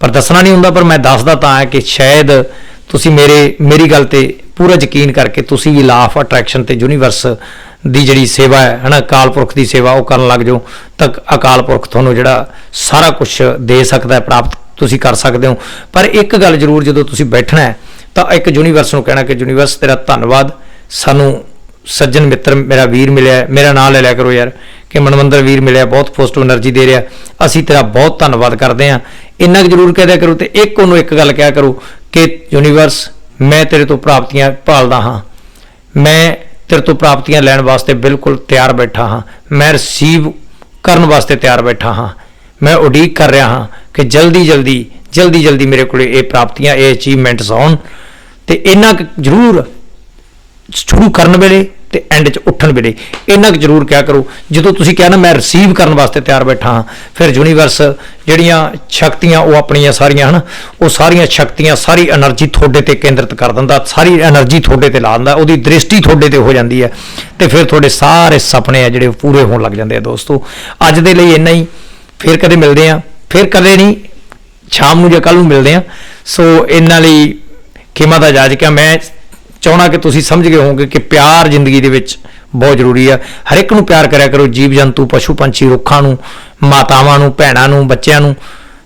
ਪਰ ਦੱਸਣਾ ਨਹੀਂ ਹੁੰਦਾ, ਪਰ ਮੈਂ ਦੱਸਦਾ ਤਾਂ ਹੈ ਕਿ ਸ਼ਾਇਦ ਤੁਸੀਂ ਮੇਰੇ, ਮੇਰੀ ਗੱਲ ਤੇ ਪੂਰਾ ਯਕੀਨ ਕਰਕੇ ਤੁਸੀਂ ਇਹ ਲਾਫ ਅਟਰੈਕਸ਼ਨ ਤੇ ਯੂਨੀਵਰਸ ਦੀ ਜਿਹੜੀ ਸੇਵਾ ਹੈ, ਹਨਾ, ਅਕਾਲ ਪੁਰਖ ਦੀ ਸੇਵਾ, ਉਹ ਕਰਨ ਲੱਗ ਜਾਓ ਤਾਂ ਅਕਾਲ ਪੁਰਖ ਤੁਹਾਨੂੰ ਜਿਹੜਾ ਸਾਰਾ ਕੁਝ ਦੇ ਸਕਦਾ ਹੈ, ਪ੍ਰਾਪਤ ਤੁਸੀਂ ਕਰ ਸਕਦੇ ਹੋ। ਪਰ ਇੱਕ ਗੱਲ ਜ਼ਰੂਰ ਜਦੋਂ ਤੁਸੀਂ ਬੈਠਣਾ ਹੈ, ਤਾਂ ਇੱਕ ਯੂਨੀਵਰਸ ਨੂੰ ਕਹਿਣਾ ਕਿ ਯੂਨੀਵਰਸ ਤੇਰਾ ਧੰਨਵਾਦ। ਸਾਨੂੰ ਸੱਜਣ ਮਿੱਤਰ, ਮੇਰਾ ਵੀਰ ਮਿਲਿਆ ਮੇਰਾ ਨਾਮ ਲੈ ਲਿਆ ਕਰੋ ਯਾਰ, ਕਿ ਮਨਮੰਦਰ ਵੀਰ ਮਿਲਿਆ, ਬਹੁਤ ਪੋਜ਼ਿਟਿਵ એનર્ਜੀ ਦੇ ਰਿਹਾ। ਅਸੀਂ ਤੇਰਾ ਬਹੁਤ ਧੰਨਵਾਦ ਕਰਦੇ ਹਾਂ। ਇੰਨਾ ਜ਼ਰੂਰ ਕਹਿ ਦਿਆ ਕਰੋ ਤੇ ਇੱਕ ਉਹਨੂੰ ਇੱਕ ਗੱਲ ਕਿਹਾ ਕਰੋ ਕਿ ਯੂਨੀਵਰਸ ਮੈਂ ਤੇਰੇ ਤੋਂ ਪ੍ਰਾਪਤੀਆਂ ਭਾਲਦਾ ਹਾਂ। ਮੈਂ ਤੇਰੇ ਤੋਂ ਪ੍ਰਾਪਤੀਆਂ ਲੈਣ ਵਾਸਤੇ ਬਿਲਕੁਲ ਤਿਆਰ ਬੈਠਾ ਹਾਂ। ਮੈਂ ਰਿਸੀਵ ਕਰਨ ਵਾਸਤੇ ਤਿਆਰ ਬੈਠਾ ਹਾਂ। ਮੈਂ ਉਡੀਕ ਕਰ ਰਿਹਾ ਹਾਂ ਕਿ ਜਲਦੀ ਜਲਦੀ ਜਲਦੀ ਜਲਦੀ ਮੇਰੇ ਕੋਲ ਇਹ ਪ੍ਰਾਪਤੀਆਂ, ਇਹ ਅਚੀਵਮੈਂਟਸ ਆਉਣ ਤੇ ਇੰਨਾ ਕੁ ਜ਼ਰੂਰ ਸ਼ੁਰੂ ਕਰਨ ਵੇਲੇ ਤੇ ਐਂਡ 'ਚ ਉੱਠਣ ਵੇਲੇ। ਇਹਨਾਂ ਕੁ ਜ਼ਰੂਰ ਕਿਹਾ ਕਰੋ। ਜਦੋਂ ਤੁਸੀਂ ਕਿਹਾ ਨਾ ਮੈਂ ਰਿਸੀਵ ਕਰਨ ਵਾਸਤੇ ਤਿਆਰ ਬੈਠਾ ਹਾਂ, ਫਿਰ ਯੂਨੀਵਰਸ ਜਿਹੜੀਆਂ ਸ਼ਕਤੀਆਂ ਉਹ ਆਪਣੀਆਂ ਸਾਰੀਆਂ ਹਨ, ਉਹ ਸਾਰੀਆਂ ਸ਼ਕਤੀਆਂ, ਸਾਰੀ એનર્ਜੀ ਤੁਹਾਡੇ ਤੇ ਕੇਂਦਰਿਤ ਕਰ ਦਿੰਦਾ, ਸਾਰੀ એનર્ਜੀ ਤੁਹਾਡੇ ਤੇ ਲਾ ਦਿੰਦਾ, ਉਹਦੀ ਦ੍ਰਿਸ਼ਟੀ ਤੁਹਾਡੇ ਤੇ ਹੋ ਜਾਂਦੀ ਹੈ। ਤੇ ਫਿਰ ਤੁਹਾਡੇ ਸਾਰੇ ਸੁਪਨੇ ਆ ਜਿਹੜੇ ਪੂਰੇ ਹੋਣ ਲੱਗ ਜਾਂਦੇ ਆ ਦੋਸਤੋ। ਅੱਜ ਦੇ ਲਈ ਇੰਨਾ ਹੀ। ਫਿਰ ਕਦੇ ਮਿਲਦੇ ਆ ਫਿਰ ਕਦੇ ਨਹੀਂ। ਸ਼ਾਮ ਨੂੰ ਜਾਂ ਕੱਲ ਨੂੰ ਮਿਲਦੇ ਆ ਸੋ ਇਹਨਾਂ ਲਈ ਖਿਮਾ ਦਾ ਜਾਜ ਕਿ ਮੈਂ ਚਾਹਣਾ ਕਿ ਤੁਸੀਂ ਸਮਝ ਗਏ ਹੋਵੋਗੇ ਕਿ ਪਿਆਰ ਜ਼ਿੰਦਗੀ ਦੇ ਵਿੱਚ ਬਹੁਤ ਜ਼ਰੂਰੀ ਆ। ਹਰ ਇੱਕ ਨੂੰ ਪਿਆਰ ਕਰਿਆ ਕਰੋ, ਜੀਵ ਜੰਤੂ, ਪਸ਼ੂ ਪੰਛੀ, ਰੁੱਖਾਂ ਨੂੰ, ਮਾਤਾਵਾਂ ਨੂੰ, ਭੈਣਾਂ ਨੂੰ, ਬੱਚਿਆਂ ਨੂੰ,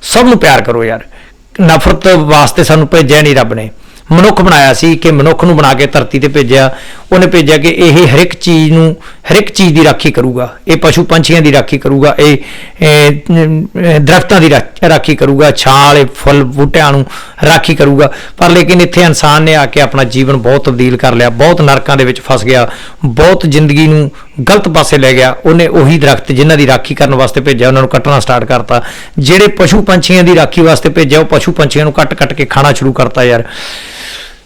ਸਭ ਨੂੰ ਪਿਆਰ ਕਰੋ ਯਾਰ। ਨਫ਼ਰਤ ਵਾਸਤੇ ਸਾਨੂੰ ਭੇਜਿਆ ਨਹੀਂ ਰੱਬ ਨੇ। ਮਨੁੱਖ ਬਣਾਇਆ ਸੀ ਕਿ ਮਨੁੱਖ ਨੂੰ ਬਣਾ ਕੇ ਧਰਤੀ ਤੇ ਭੇਜਿਆ। ਉਹਨੇ ਭੇਜਿਆ ਕਿ ਇਹ ਹਰ ਇੱਕ ਚੀਜ਼ ਨੂੰ ਹਰ ਇੱਕ ਚੀਜ਼ ਦੀ ਰਾਖੀ ਕਰੂਗਾ। ਇਹ ਪਸ਼ੂ ਪੰਛੀਆਂ ਦੀ ਰਾਖੀ ਕਰੂਗਾ ਇਹ ਇਹ, ਦਰਖਤਾਂ ਦੀ ਰਾਖੀ ਕਰੂਗਾ ਛਾਲ ਇਹ ਫੁੱਲ ਬੂਟਿਆਂ ਨੂੰ ਰਾਖੀ ਕਰੂਗਾ। ਪਰ ਲੇਕਿਨ ਇੱਥੇ ਇਨਸਾਨ ਨੇ ਆ ਕੇ ਆਪਣਾ ਜੀਵਨ ਬਹੁਤ ਤਬਦੀਲ ਕਰ ਲਿਆ ਬਹੁਤ ਨਰਕਾਂ ਦੇ ਵਿੱਚ ਫਸ ਗਿਆ ਬਹੁਤ ਜ਼ਿੰਦਗੀ ਨੂੰ ਗਲਤ ਪਾਸੇ ਲੈ ਗਿਆ। ਉਹਨੇ ਉਹੀ ਦਰਖਤ ਜਿਨ੍ਹਾਂ ਦੀ ਰਾਖੀ ਕਰਨ ਵਾਸਤੇ ਭੇਜਿਆ ਉਹਨਾਂ ਨੂੰ ਕੱਟਣਾ ਸਟਾਰਟ ਕਰਤਾ। ਜਿਹੜੇ ਪਸ਼ੂ ਪੰਛੀਆਂ ਦੀ ਰਾਖੀ ਵਾਸਤੇ ਭੇਜਿਆ ਉਹ ਪਸ਼ੂ ਪੰਛੀਆਂ ਨੂੰ ਕੱਟ ਕੱਟ ਕੇ ਖਾਣਾ ਸ਼ੁਰੂ ਕਰਤਾ ਯਾਰ।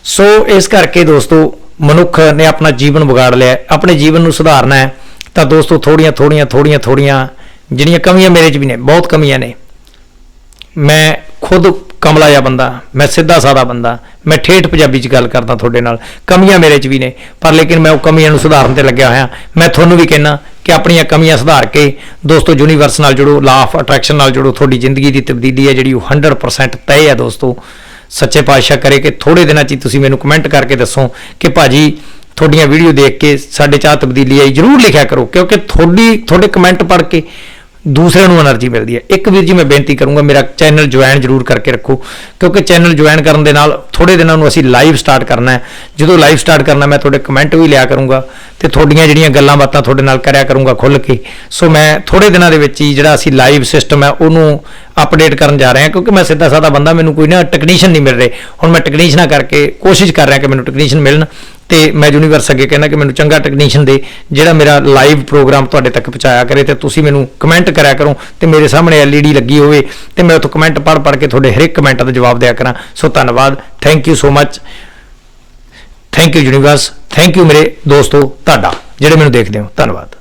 ਸੋ ਇਸ ਕਰਕੇ ਦੋਸਤੋ ਮਨੁੱਖ ਨੇ ਆਪਣਾ ਜੀਵਨ ਵਿਗਾੜ ਲਿਆ ਆਪਣੇ ਜੀਵਨ ਨੂੰ ਸੁਧਾਰਨਾ ਹੈ, ਤਾਂ ਦੋਸਤੋ ਥੋੜੀਆਂ ਥੋੜੀਆਂ ਥੋੜੀਆਂ ਥੋੜੀਆਂ ਜਿਹੜੀਆਂ ਕਮੀਆਂ ਮੇਰੇ 'ਚ ਵੀ ਨੇ, ਬਹੁਤ ਕਮੀਆਂ ਨੇ। ਮੈਂ ਖੁਦ ਕਮਲਾ ਜਿਹਾ ਬੰਦਾ, ਮੈਂ ਸਿੱਧਾ ਸਾਦਾ ਬੰਦਾ, ਮੈਂ ਠੇਠ ਪੰਜਾਬੀ 'ਚ ਗੱਲ ਕਰਦਾ ਤੁਹਾਡੇ ਨਾਲ, ਕਮੀਆਂ ਮੇਰੇ 'ਚ ਵੀ ਨੇ, ਪਰ ਲੇਕਿਨ ਮੈਂ ਉਹ ਕਮੀਆਂ ਨੂੰ ਸੁਧਾਰਨ ਤੇ ਲੱਗਿਆ ਹੋਇਆ। ਮੈਂ ਤੁਹਾਨੂੰ ਵੀ ਕਹਿਣਾ ਕਿ ਆਪਣੀਆਂ ਕਮੀਆਂ ਸੁਧਾਰ ਕੇ ਦੋਸਤੋ ਯੂਨੀਵਰਸ ਨਾਲ ਜੁੜੋ ਲਾ ਆਫ ਅਟਰੈਕਸ਼ਨ ਨਾਲ ਜੁੜੋ, ਤੁਹਾਡੀ ਜ਼ਿੰਦਗੀ ਦੀ ਤਬਦੀਲੀ ਹੈ ਜਿਹੜੀ ਉਹ 100% ਤੈਅ ਹੈ ਦੋਸਤੋ। ਸੱਚੇ ਪਾਤਸ਼ਾਹ ਕਰੇ ਕਿ ਥੋੜੇ ਦਿਨਾਂ 'ਚ ਹੀ ਤੁਸੀਂ ਮੈਨੂੰ ਕਮੈਂਟ ਕਰਕੇ ਦੱਸੋ ਕਿ ਭਾਜੀ ਤੁਹਾਡੀਆਂ ਵੀਡੀਓ ਦੇਖ ਕੇ ਸਾਡੇ ਚਾਹ ਤਬਦੀਲੀ ਆਈ, ਜਰੂਰ ਲਿਖਿਆ ਕਰੋ, ਕਿਉਂਕਿ ਤੁਹਾਡੀ ਤੁਹਾਡੇ ਕਮੈਂਟ ਪੜ੍ਹ ਕੇ ਦੂਸਰਿਆਂ ਨੂੰ એનર્ਜੀ ਮਿਲਦੀ ਹੈ। ਇੱਕ ਵੀਰ ਜੀ, ਮੈਂ ਬੇਨਤੀ ਕਰੂੰਗਾ, ਮੇਰਾ ਚੈਨਲ ਜੁਆਇਨ ਜਰੂਰ ਕਰਕੇ ਰੱਖੋ, ਕਿਉਂਕਿ ਚੈਨਲ ਜੁਆਇਨ ਕਰਨ ਦੇ ਨਾਲ ਥੋੜੇ ਦਿਨਾਂ ਨੂੰ ਅਸੀਂ ਲਾਈਵ ਸਟਾਰਟ ਕਰਨਾ ਹੈ। ਜਦੋਂ ਲਾਈਵ ਸਟਾਰਟ ਕਰਨਾ, ਮੈਂ ਤੁਹਾਡੇ ਕਮੈਂਟ ਵੀ ਲਿਆ ਕਰੂੰਗਾ ਤੇ ਤੁਹਾਡੀਆਂ ਜਿਹੜੀਆਂ ਗੱਲਾਂ ਬਾਤਾਂ ਤੁਹਾਡੇ ਨਾਲ ਕਰਿਆ ਕਰੂੰਗਾ ਖੁੱਲ ਕੇ। ਸੋ ਮੈਂ ਥੋੜੇ ਦਿਨਾਂ ਦੇ ਵਿੱਚ ਹੀ ਜਿਹੜਾ ਅਸੀਂ ਲਾਈਵ ਸਿਸਟਮ ਹੈ, ਉਹਨੂੰ ਅਪਡੇਟ ਕਰਨ ਜਾ ਰਹੇ ਹਾਂ ਕਿਉਂਕਿ ਮੈਂ ਸਿੱਧਾ ਸਾਦਾ ਬੰਦਾ, ਮੈਨੂੰ ਕੋਈ ਨਾ ਟੈਕਨੀਸ਼ੀਅਨ ਨਹੀਂ ਮਿਲ ਰਹੇ। ਹੁਣ ਮੈਂ ਟੈਕਨੀਸ਼ੀਅਨਾਂ ਕਰਕੇ ਕੋਸ਼ਿਸ਼ ਕਰ ਰਿਹਾ ਕਿ ਮੈਨੂੰ ਟੈਕਨੀਸ਼ੀਅਨ ਮਿਲਣ। ਤੇ ਮੈਂ ਯੂਨੀਵਰਸ ਅੱਗੇ ਕਹਿੰਦਾ ਕਿ ਮੈਨੂੰ ਚੰਗਾ ਟੈਕਨੀਸ਼ੀਅਨ ਦੇ ਜਿਹੜਾ ਮੇਰਾ ਲਾਈਵ ਪ੍ਰੋਗਰਾਮ ਤੁਹਾਡੇ ਤੱਕ ਪਹੁੰਚਾਇਆ ਕਰੇ ਤੇ ਤੁਸੀਂ ਮੈਨੂੰ ਕਮੈਂਟ ਕਰਿਆ ਕਰੋ ਤੇ ਮੇਰੇ ਸਾਹਮਣੇ LED ਲੱਗੀ ਹੋਵੇ ਤੇ ਮੈਂ ਉੱਥੋਂ ਕਮੈਂਟ ਪੜ੍ਹ ਪੜ੍ਹ ਕੇ ਤੁਹਾਡੇ ਹਰੇਕ ਕਮੈਂਟ ਦਾ ਜਵਾਬ ਦਿਆ ਕਰਾਂ। ਸੋ ਧੰਨਵਾਦ। Thank you so much thank you universe thank you ਮੇਰੇ ਦੋਸਤੋ, ਤੁਹਾਡਾ, ਜਿਹੜੇ ਮੈਨੂੰ ਦੇਖਦੇ ਹੋ। ਧੰਨਵਾਦ।